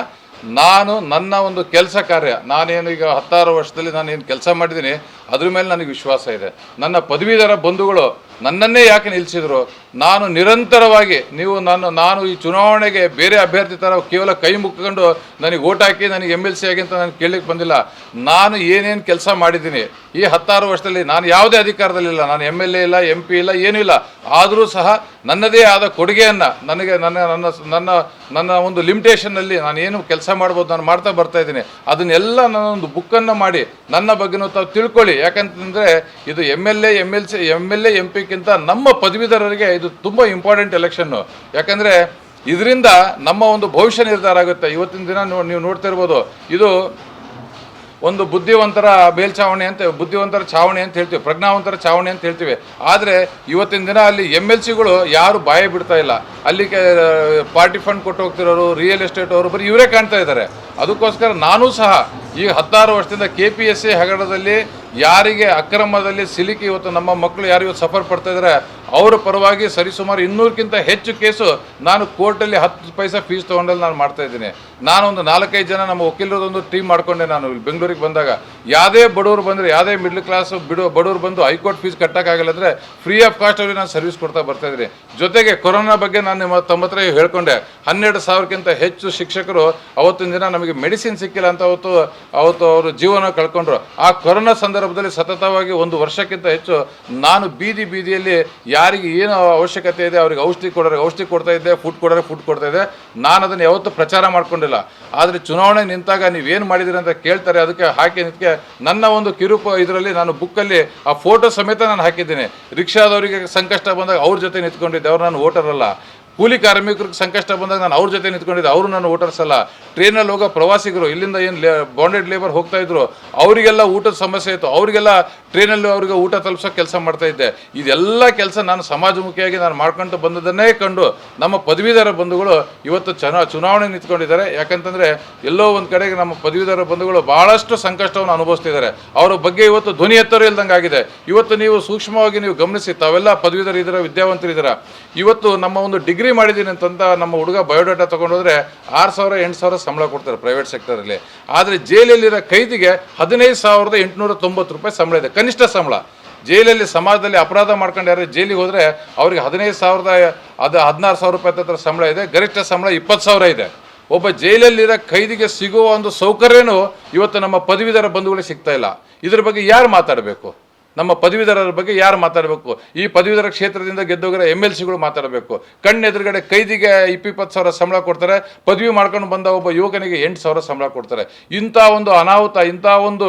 ನಾನು ನನ್ನ ಒಂದು ಕೆಲಸ ಕಾರ್ಯ, ನಾನೇನು ಈಗ ಹತ್ತಾರು ವರ್ಷದಲ್ಲಿ ನಾನು ಏನು ಕೆಲಸ ಮಾಡಿದ್ದೀನಿ ಅದ್ರ ಮೇಲೆ ನನಗೆ ವಿಶ್ವಾಸ ಇದೆ. ನನ್ನ ಪದವೀಧರ ಬಂಧುಗಳು ನನ್ನನ್ನೇ ಯಾಕೆ ನಿಲ್ಲಿಸಿದ್ರು? ನಾನು ನಿರಂತರವಾಗಿ ನೀವು ನಾನು ನಾನು ಈ ಚುನಾವಣೆಗೆ ಬೇರೆ ಅಭ್ಯರ್ಥಿ ಥರ ಕೇವಲ ಕೈ ಮುಕ್ಕೊಂಡು ನನಗೆ ಓಟ್ ಹಾಕಿ ನನಗೆ ಎಂ ಎಲ್ ಸಿ ಆಗಿ ಅಂತ ನಾನು ಕೇಳಲಿಕ್ಕೆ ಬಂದಿಲ್ಲ. ನಾನು ಏನೇನು ಕೆಲಸ ಮಾಡಿದ್ದೀನಿ? ಈ ಹತ್ತಾರು ವರ್ಷದಲ್ಲಿ ನಾನು ಯಾವುದೇ ಅಧಿಕಾರದಲ್ಲಿಲ್ಲ ನಾನು ಎಂ ಎಲ್ ಎ ಇಲ್ಲ ಎಂ ಪಿ ಇಲ್ಲ, ಏನೂ ಇಲ್ಲ. ಆದರೂ ಸಹ ನನ್ನದೇ ಆದ ಕೊಡುಗೆಯನ್ನು ನನಗೆ ನನ್ನ ನನ್ನ ನನ್ನ ನನ್ನ ಒಂದು ಲಿಮಿಟೇಷನ್ನಲ್ಲಿ ನಾನು ಏನು ಕೆಲಸ ಮಾಡ್ಬೋದು ನಾನು ಮಾಡ್ತಾ ಬರ್ತಾ ಇದ್ದೀನಿ. ಅದನ್ನೆಲ್ಲ ನಾನೊಂದು ಬುಕ್ಕನ್ನು ಮಾಡಿ ನನ್ನ ಬಗ್ಗೆನೂ ತಾವು ತಿಳ್ಕೊಳ್ಳಿ. ಯಾಕಂತಂದರೆ ಇದು M L A M L C M L A M ನಮ್ಮ ಪದವೀಧರರಿಗೆ ಇದು ತುಂಬ ಇಂಪಾರ್ಟೆಂಟ್ ಎಲೆಕ್ಷನ್ನು ಯಾಕಂದರೆ ಇದರಿಂದ ನಮ್ಮ ಒಂದು ಭವಿಷ್ಯ ನಿರ್ಧಾರ ಆಗುತ್ತೆ. ಇವತ್ತಿನ ದಿನ ನೀವು ನೋಡ್ತಿರ್ಬೋದು, ಇದು ಒಂದು ಬುದ್ಧಿವಂತರ ಮೇಲ್ಛಾವಣಿ ಅಂತ ಬುದ್ಧಿವಂತರ ಛಾವಣಿ ಅಂತ ಹೇಳ್ತೀವಿ. ಪ್ರಜ್ಞಾವಂತರ ಛಾವಣಿ ಅಂತ ಹೇಳ್ತೀವಿ. ಆದರೆ ಇವತ್ತಿನ ದಿನ ಅಲ್ಲಿ ಎಂ ಎಲ್ ಸಿಗಳು ಯಾರು ಬಾಯಿ ಬಿಡ್ತಾ ಇಲ್ಲ. ಅಲ್ಲಿ ಪಾರ್ಟಿ ಫಂಡ್ ಕೊಟ್ಟು ಹೋಗ್ತಿರೋರು ರಿಯಲ್ ಎಸ್ಟೇಟ್ ಅವರು, ಬರೀ ಇವರೇ ಕಾಣ್ತಾ ಇದ್ದಾರೆ. ಅದಕ್ಕೋಸ್ಕರ ನಾನು ಸಹ ಈಗ ಹತ್ತಾರು ವರ್ಷದಿಂದ ಕೆ ಪಿ ಎಸ್ ಸಿ ಹಗರಣದಲ್ಲಿ ಯಾರಿಗೆ ಅಕ್ರಮದಲ್ಲಿ ಸಿಲುಕಿ ಇವತ್ತು ನಮ್ಮ ಮಕ್ಕಳು ಯಾರು ಇವತ್ತು ಸಫರ್ ಪಡ್ತಾ ಇದ್ದಾರೆ ಅವರ ಪರವಾಗಿ ಸರಿಸುಮಾರು ಇನ್ನೂರಕ್ಕಿಂತ ಹೆಚ್ಚು ಕೇಸು ನಾನು ಕೋರ್ಟಲ್ಲಿ ಹತ್ತು ಪೈಸೆ ಫೀಸ್ ತೊಗೊಂಡಲ್ಲಿ ನಾನು ಮಾಡ್ತಾ ಇದ್ದೀನಿ. ನಾನೊಂದು ನಾಲ್ಕೈದು ಜನ ನಮ್ಮ ವಕೀಲರದೊಂದು ಟೀಮ್ ಮಾಡಿಕೊಂಡೆ ನಾನು ಬೆಂಗಳೂರಿಗೆ ಬಂದಾಗ. ಯಾವುದೇ ಬಡವರು ಬಂದರೆ, ಯಾವುದೇ ಮಿಡ್ಲ್ ಕ್ಲಾಸ್ ಬಿಡು, ಬಡವರು ಬಂದು ಹೈಕೋರ್ಟ್ ಫೀಸ್ ಕಟ್ಟೋಕ್ಕಾಗಲ್ಲ ಅಂದರೆ ಫ್ರೀ ಆಫ್ ಕಾಸ್ಟ್ ನಾನು ಸರ್ವಿಸ್ ಕೊಡ್ತಾ ಬರ್ತಾ ಇದ್ದೀನಿ. ಜೊತೆಗೆ ಕೊರೋನಾ ಬಗ್ಗೆ ನಾನು ನಿಮ್ಮ ತಮ್ಮ ಹತ್ರ ಹೇಳ್ಕೊಂಡೆ, ಹನ್ನೆರಡು ಸಾವಿರಕ್ಕಿಂತ ಹೆಚ್ಚು ಶಿಕ್ಷಕರು ಅವತ್ತಿನ ದಿನ ಮೆಡಿಸಿನ್ ಸಿಕ್ಕಿಲ್ಲ ಅಂತ ಅವತ್ತು ಅವತ್ತು ಅವರು ಜೀವನ ಕಳ್ಕೊಂಡ್ರು. ಆ ಕೊರೋನಾ ಸಂದರ್ಭದಲ್ಲಿ ಸತತವಾಗಿ ಒಂದು ವರ್ಷಕ್ಕಿಂತ ಹೆಚ್ಚು ನಾನು ಬೀದಿ ಬೀದಿಯಲ್ಲಿ ಯಾರಿಗೆ ಏನು ಅವಶ್ಯಕತೆ ಇದೆ, ಅವ್ರಿಗೆ ಔಷಧಿ ಕೊಡೋರಿಗೆ ಔಷಧಿ ಕೊಡ್ತಾ ಇದ್ದೆ ಫುಡ್ ಕೊಡೋರಿಗೆ ಫುಡ್ ಕೊಡ್ತಾ ಇದ್ದೆ. ನಾನು ಅದನ್ನು ಯಾವತ್ತೂ ಪ್ರಚಾರ ಮಾಡ್ಕೊಂಡಿಲ್ಲ. ಆದರೆ ಚುನಾವಣೆ ನಿಂತಾಗ ನೀವೇನು ಮಾಡಿದಿರಿ ಅಂತ ಕೇಳ್ತಾರೆ, ಅದಕ್ಕೆ ಹಾಕಿ ನಿಂತಕ್ಕೆ ನನ್ನ ಒಂದು ಕಿರುಪ ಇದರಲ್ಲಿ ನಾನು ಬುಕ್ಕಲ್ಲಿ ಆ ಫೋಟೋ ಸಮೇತ ನಾನು ಹಾಕಿದ್ದೀನಿ. ರಿಕ್ಷಾದವರಿಗೆ ಸಂಕಷ್ಟ ಬಂದಾಗ ಅವ್ರ ಜೊತೆ ನಿಂತ್ಕೊಂಡಿದ್ದೆ, ಅವ್ರು ನಾನು ವೋಟರ್ ಅಲ್ಲ. ಕೂಲಿ ಕಾರ್ಮಿಕರಿಗೆ ಸಂಕಷ್ಟ ಬಂದಾಗ ನಾನು ಅವ್ರ ಜೊತೆ ನಿಂತ್ಕೊಂಡಿದ್ದೆ. ಅವರು ನಾನು ವೋಟರ್ಸ್ ಅಲ್ಲ ಟ್ರೈನಲ್ಲಿ ಹೋಗೋ ಪ್ರವಾಸಿಗರು, ಇಲ್ಲಿಂದ ಏನು ಲೇ ಬಾಂಡೆಡ್ ಲೇಬರ್ ಹೋಗ್ತಾ ಇದ್ರು, ಅವರಿಗೆಲ್ಲ ಊಟದ ಸಮಸ್ಯೆ ಇತ್ತು. ಅವರಿಗೆಲ್ಲ ಟ್ರೈನಲ್ಲಿ ಅವ್ರಿಗೆ ಊಟ ತಲುಪಿಸೋ ಕೆಲಸ ಮಾಡ್ತಾ ಇದ್ದೆ. ಇದೆಲ್ಲ ಕೆಲಸ ನಾನು ಸಮಾಜಮುಖಿಯಾಗಿ ನಾನು ಮಾಡ್ಕೊಂಡು ಬಂದದನ್ನೇ ಕಂಡು ನಮ್ಮ ಪದವೀಧರ ಬಂಧುಗಳು ಇವತ್ತು ಚನ, ಚುನಾವಣೆ ನಿಂತ್ಕೊಂಡಿದ್ದಾರೆ. ಯಾಕಂತಂದರೆ ಎಲ್ಲೋ ಒಂದು ಕಡೆಗೆ ನಮ್ಮ ಪದವೀಧರ ಬಂಧುಗಳು ಭಾಳಷ್ಟು ಸಂಕಷ್ಟವನ್ನು ಅನುಭವಿಸ್ತಿದ್ದಾರೆ ಅವರ ಬಗ್ಗೆ ಇವತ್ತು ಧ್ವನಿ ಎತ್ತರೂ ಇಲ್ದಂಗೆ ಆಗಿದೆ. ಇವತ್ತು ನೀವು ಸೂಕ್ಷ್ಮವಾಗಿ ನೀವು ಗಮನಿಸಿ, ತಾವೆಲ್ಲ ಪದವೀಧರ ಇದ್ದೀರ ವಿದ್ಯಾವಂತರಿದ್ದೀರ ಇವತ್ತು ನಮ್ಮ ಒಂದು ಡಿಗ್ರಿ ಮಾಡಿದ್ದೀನಿ ಅಂತಂತ ನಮ್ಮ ಹುಡುಗ ಬಯೋಡಾಟಾ ತೊಗೊಂಡೋದ್ರೆ ಆರು ಸಾವಿರ, ಎಂಟು ಸಾವಿರ ಸಂಬಳ ಕೊಡ್ತಾರೆ ಪ್ರೈವೇಟ್ ಸೆಕ್ಟರಲ್ಲಿ ಆದರೆ ಜೈಲಲ್ಲಿರೋ ಕೈದಿಗೆ ಹದಿನೈದು ಸಾವಿರದ ಎಂಟುನೂರ ತೊಂಬತ್ತು ರೂಪಾಯಿ ಸಂಬಳ ಇದೆ. ಕನಿಷ್ಠ ಸಂಬಳ. ಜೈಲಲ್ಲಿ ಸಮಾಜದಲ್ಲಿ ಅಪರಾಧ ಮಾಡ್ಕೊಂಡು ಯಾರು ಜೈಲಿಗೆ ಹೋದರೆ ಅವ್ರಿಗೆ ಹದಿನೈದು ಸಾವಿರದ ಅದು ಹದಿನಾರು ಸಾವಿರ ರೂಪಾಯಿ ಹತ್ರ ಸಂಬಳ ಇದೆ, ಗರಿಷ್ಠ ಸಂಬಳ ಇಪ್ಪತ್ತು ಸಾವಿರ ಇದೆ. ಒಬ್ಬ ಜೈಲಲ್ಲಿರೋ ಕೈದಿಗೆ ಸಿಗುವ ಒಂದು ಸೌಕರ್ಯನೂ ಇವತ್ತು ನಮ್ಮ ಪದವೀಧರ ಬಂಧುಗಳಿಗೆ ಸಿಗ್ತಾ ಇಲ್ಲ. ಇದ್ರ ಬಗ್ಗೆ ಯಾರು ಮಾತಾಡಬೇಕು? ನಮ್ಮ ಪದವೀಧರರ ಬಗ್ಗೆ ಯಾರು ಮಾತಾಡಬೇಕು? ಈ ಪದವೀಧರ ಕ್ಷೇತ್ರದಿಂದ ಗೆದ್ದೋಗಿರೋ ಎಂ ಎಲ್ ಸಿಗಳು ಮಾತಾಡಬೇಕು. ಕಣ್ಣೆದುರುಗಡೆ ಕೈದಿಗೆ ಇಪ್ಪಿಪ್ಪತ್ತು ಸಾವಿರ ಸಂಬಳ ಕೊಡ್ತಾರೆ, ಪದವಿ ಮಾಡ್ಕೊಂಡು ಬಂದ ಒಬ್ಬ ಯುವಕನಿಗೆ ಎಂಟು ಸಾವಿರ ಸಂಬಳ ಕೊಡ್ತಾರೆ. ಇಂಥ ಒಂದು ಅನಾಹುತ, ಇಂಥ ಒಂದು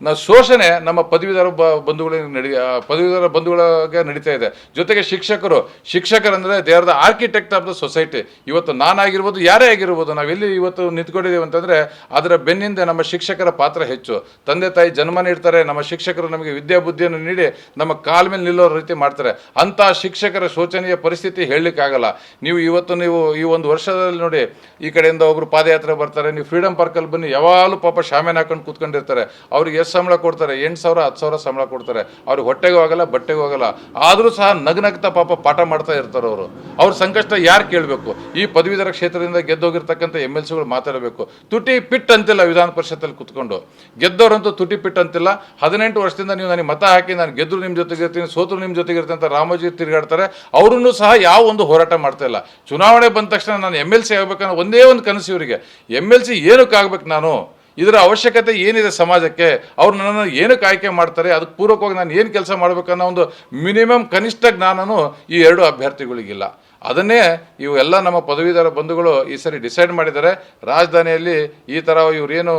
ನ ಶೋಷಣೆ ನಮ್ಮ ಪದವೀಧರ ಬ ಬಂಧುಗಳಿಗೆ ನಡಿ ಪದವೀಧರ ಬಂಧುಗಳಿಗೆ ನಡೀತಾ ಇದೆ. ಜೊತೆಗೆ ಶಿಕ್ಷಕರು, ಶಿಕ್ಷಕರಂದರೆ they are the architect of the society ಇವತ್ತು ನಾನಾಗಿರ್ಬೋದು, ಯಾರೇ ಆಗಿರ್ಬೋದು ನಾವೆಲ್ಲಿ ಇವತ್ತು ನಿಂತ್ಕೊಂಡಿದ್ದೀವಿ ಅಂತಂದರೆ ಅದರ ಬೆನ್ನಿಂದ ನಮ್ಮ ಶಿಕ್ಷಕರ ಪಾತ್ರ ಹೆಚ್ಚು. ತಂದೆ, ತಾಯಿ ಜನ್ಮ ನೀಡ್ತಾರೆ, ನಮ್ಮ ಶಿಕ್ಷಕರು ನಮಗೆ ವಿದ್ಯಾಬುದ್ಧಿಯನ್ನು ನೀಡಿ ನಮ್ಮ ಕಾಲ ಮೇಲೆ ನಿಲ್ಲೋ ರೀತಿ ಮಾಡ್ತಾರೆ. ಅಂಥ ಶಿಕ್ಷಕರ ಶೋಚನೀಯ ಪರಿಸ್ಥಿತಿ ಹೇಳಲಿಕ್ಕಾಗಲ್ಲ. ನೀವು ಇವತ್ತು ನೀವು ಈ ಒಂದು ವರ್ಷದಲ್ಲಿ ನೋಡಿ, ಈ ಕಡೆಯಿಂದ ಒಬ್ಬರು ಪಾದಯಾತ್ರೆ ಬರ್ತಾರೆ, ನೀವು ಫ್ರೀಡಮ್ ಪಾರ್ಕಲ್ಲಿ ಬನ್ನಿ, ಯಾವಾಗಲೂ ಪಾಪ ಶಾಮೇನ ಹಾಕೊಂಡು ಕೂತ್ಕೊಂಡಿರ್ತಾರೆ. ಅವ್ರಿಗೆ ಎಷ್ಟು ಸಂಬಳ ಕೊಡ್ತಾರೆ? ಎಂಟು ಸಾವಿರ, ಹತ್ತು ಸಾವಿರ ಸಂಬಳ ಕೊಡ್ತಾರೆ. ಅವ್ರಿಗೆ ಹೊಟ್ಟೆಗೂ ಹೋಗಲ್ಲ ಬಟ್ಟೆಗೆ ಹೋಗಲ್ಲ ಆದರೂ ಸಹ ನಗ್ನಗ್ತಾ ಪಾಪ ಪಾಠ ಮಾಡ್ತಾ ಇರ್ತಾರೆ ಅವರು. ಅವ್ರ ಸಂಕಷ್ಟ ಯಾರು ಕೇಳಬೇಕು? ಈ ಪದವೀಧರ ಕ್ಷೇತ್ರದಿಂದ ಗೆದ್ದೋಗಿರ್ತಕ್ಕಂಥ ಎಂ ಎಲ್ ಸಿಗಳು ಮಾತಾಡಬೇಕು. ತುಟಿ ಪಿಟ್ ಅಂತಿಲ್ಲ ವಿಧಾನ ಪರಿಷತ್ತಲ್ಲಿ ಕುತ್ಕೊಂಡು. ಗೆದ್ದವರಂತೂ ತುಟಿ ಪಿಟ್ ಅಂತಿಲ್ಲ. ಹದಿನೆಂಟು ವರ್ಷದಿಂದ ನೀವು ನನಗೆ ಮತ ಹಾಕಿ ನಾನು ಗೆದ್ರು ನಿಮ್ಮ ಜೊತೆಗಿರ್ತೀನಿ ಸೋತರು ನಿಮ್ಮ ಜೊತೆಗೆ ಇರ್ತೀನಿ ಅಂತ ರಾಮೋಜಿ ತಿರುಗಾಡ್ತಾರೆ. ಅವರನ್ನು ಸಹ ಯಾವ ಒಂದು ಹೋರಾಟ ಮಾಡ್ತಾ ಇಲ್ಲ. ಚುನಾವಣೆ ಬಂದ ತಕ್ಷಣ ನಾನು ಎಂ ಎಲ್ ಸಿ ಆಗಬೇಕನ್ನೋ ಒಂದೇ ಒಂದು ಕನಸು ಇವರಿಗೆ. ಎಂ ಎಲ್ ಸಿ ಏನಕ್ಕೆ ಆಗ್ಬೇಕು ನಾನು? ಇದರ ಅವಶ್ಯಕತೆ ಏನಿದೆ ಸಮಾಜಕ್ಕೆ, ಅವ್ರು ನನ್ನನ್ನು ಏನಕ್ಕೆ ಆಯ್ಕೆ ಮಾಡ್ತಾರೆ, ಅದಕ್ಕೆ ಪೂರ್ವಕವಾಗಿ ನಾನು ಏನು ಕೆಲಸ ಮಾಡಬೇಕನ್ನೋ ಒಂದು ಮಿನಿಮಮ್ ಕನಿಷ್ಠ ಜ್ಞಾನನೂ ಈ ಎರಡು ಅಭ್ಯರ್ಥಿಗಳಿಗಿಲ್ಲ. ಅದನ್ನೇ ಇವು ಎಲ್ಲ ನಮ್ಮ ಪದವೀಧರ ಬಂಧುಗಳು ಈ ಸರಿ ಡಿಸೈಡ್ ಮಾಡಿದ್ದಾರೆ. ರಾಜಧಾನಿಯಲ್ಲಿ ಈ ಥರ ಇವರೇನು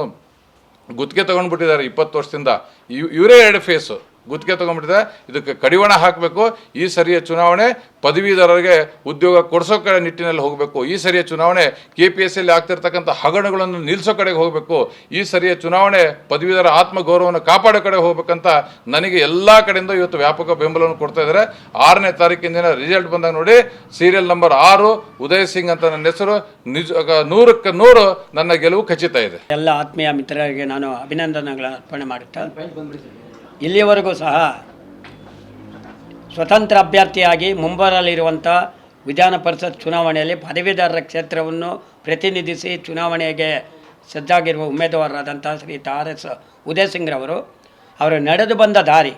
ಗುತ್ತಿಗೆ ತೊಗೊಂಡ್ಬಿಟ್ಟಿದ್ದಾರೆ ಇಪ್ಪತ್ತು ವರ್ಷದಿಂದ. ಇವ್, ಇವರೇ ಎರಡು ಫೇಸು. ಗುತ್ತಿಗೆ ತೊಗೊಂಡ್ಬಿಟ್ಟಿದೆ. ಇದಕ್ಕೆ ಕಡಿವಾಣ ಹಾಕಬೇಕು. ಈ ಸರಿಯ ಚುನಾವಣೆ ಪದವೀಧರರಿಗೆ ಉದ್ಯೋಗ ಕೊಡಿಸೋ ಕಡೆ ನಿಟ್ಟಿನಲ್ಲಿ ಹೋಗಬೇಕು. ಈ ಸರಿಯ ಚುನಾವಣೆ ಕೆ ಪಿ ಎಸ್ ಸಿ ಆಗ್ತಿರ್ತಕ್ಕಂಥ ಹಗರಣಗಳನ್ನು ನಿಲ್ಲಿಸೋ ಕಡೆಗೆ ಹೋಗಬೇಕು. ಈ ಸರಿಯ ಚುನಾವಣೆ ಪದವೀಧರ ಆತ್ಮಗೌರವವನ್ನು ಕಾಪಾಡೋ ಕಡೆ ಹೋಗಬೇಕಂತ ನನಗೆ ಎಲ್ಲ ಕಡೆಯಿಂದ ಇವತ್ತು ವ್ಯಾಪಕ ಬೆಂಬಲವನ್ನು ಕೊಡ್ತಾ ಇದ್ದಾರೆ. ಆರನೇ ತಾರೀಕಿನ ರಿಸಲ್ಟ್ ಬಂದಾಗ ನೋಡಿ ಸೀರಿಯಲ್ ನಂಬರ್ ಆರು, ಉದಯ್ ಸಿಂಗ್ ಅಂತ ನನ್ನ ಹೆಸರು. ನಿಜ ನೂರಕ್ಕೆ ನೂರು ನನ್ನ ಗೆಲುವು ಖಚಿತ ಇದೆ. ಎಲ್ಲ ಆತ್ಮೀಯ ಮಿತ್ರರಿಗೆ ನಾನು ಅಭಿನಂದನೆಗಳ ಅರ್ಪಣೆ ಮಾಡುತ್ತಾ ಇಲ್ಲಿಯವರೆಗೂ ಸಹ ಸ್ವತಂತ್ರ ಅಭ್ಯರ್ಥಿಯಾಗಿ ಮುಂಬರಲಿರುವಂಥ ವಿಧಾನ ಪರಿಷತ್ ಚುನಾವಣೆಯಲ್ಲಿ ಪದವೀಧರರ ಕ್ಷೇತ್ರವನ್ನು ಪ್ರತಿನಿಧಿಸಿ ಚುನಾವಣೆಗೆ ಸಜ್ಜಾಗಿರುವ ಉಮೇದುವಾರರಾದಂಥ ಶ್ರೀ ಆರ್ ಎಸ್ ಉದಯ್ ಸಿಂಗ್ರವರು ಅವರು ನಡೆದು ಬಂದ ದಾರಿ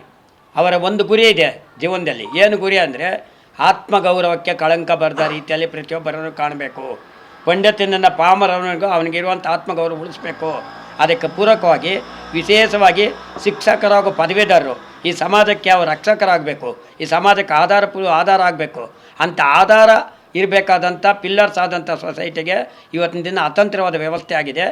ಅವರ ಒಂದು ಗುರಿ ಇದೆ ಜೀವನದಲ್ಲಿ. ಏನು ಗುರಿ ಅಂದರೆ ಆತ್ಮಗೌರವಕ್ಕೆ ಕಳಂಕ ಬರೆದ ರೀತಿಯಲ್ಲಿ ಪ್ರತಿಯೊಬ್ಬರನ್ನು ಕಾಣಬೇಕು. ಪಂಡಿತನನ್ನು ಪಾಮರವನಿಗೂ ಅವನಿಗಿರುವಂಥ ಆತ್ಮಗೌರವ ಉಳಿಸ್ಬೇಕು. ಅದಕ್ಕೆ ಪೂರಕವಾಗಿ, ವಿಶೇಷವಾಗಿ ಶಿಕ್ಷಕರಾಗೋ ಪದವೀಧರರು, ಈ ಸಮಾಜಕ್ಕೆ ಅವರು ರಕ್ಷಕರಾಗಬೇಕು, ಈ ಸಮಾಜಕ್ಕೆ ಆಧಾರ ಆಧಾರ ಆಗಬೇಕು ಅಂಥ ಆಧಾರ ಇರಬೇಕಾದಂಥ ಪಿಲ್ಲರ್ಸ್ ಆದಂಥ ಸೊಸೈಟಿಗೆ ಇವತ್ತಿನ ದಿನ ಅತಂತ್ರವಾದ ವ್ಯವಸ್ಥೆ ಆಗಿದೆ.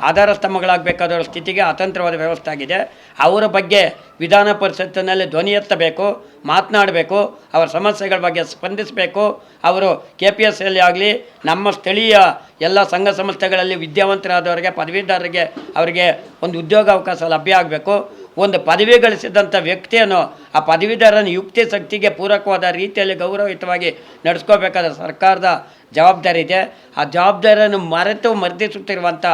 ಆಧಾರ ಸ್ತಂಭಗಳಾಗಬೇಕಾದವರ ಸ್ಥಿತಿಗೆ ಅತಂತ್ರವಾದ ವ್ಯವಸ್ಥೆ ಆಗಿದೆ. ಅವರ ಬಗ್ಗೆ ವಿಧಾನ ಪರಿಷತ್ತಿನಲ್ಲಿ ಧ್ವನಿ ಎತ್ತಬೇಕು, ಮಾತನಾಡಬೇಕು, ಅವರ ಸಮಸ್ಯೆಗಳ ಬಗ್ಗೆ ಸ್ಪಂದಿಸಬೇಕು. ಅವರು ಕೆ ಪಿ ಎಸ್ ಅಲ್ಲಿ ಆಗಲಿ, ನಮ್ಮ ಸ್ಥಳೀಯ ಎಲ್ಲ ಸಂಘ ಸಂಸ್ಥೆಗಳಲ್ಲಿ ವಿದ್ಯಾವಂತರಾದವರಿಗೆ, ಪದವೀಧರರಿಗೆ, ಅವರಿಗೆ ಒಂದು ಉದ್ಯೋಗ ಅವಕಾಶ ಲಭ್ಯ ಆಗಬೇಕು. ಒಂದು ಪದವಿ ಗಳಿಸಿದಂಥ ವ್ಯಕ್ತಿಯನ್ನು ಆ ಪದವೀಧರನ ಯುಕ್ತಿ ಶಕ್ತಿಗೆ ಪೂರಕವಾದ ರೀತಿಯಲ್ಲಿ ಗೌರವಯುತವಾಗಿ ನಡೆಸ್ಕೋಬೇಕಾದ ಸರ್ಕಾರದ ಜವಾಬ್ದಾರಿ ಇದೆ. ಆ ಜವಾಬ್ದಾರಿಯನ್ನು ಮರೆತು ಮರ್ದಿಸುತ್ತಿರುವಂಥ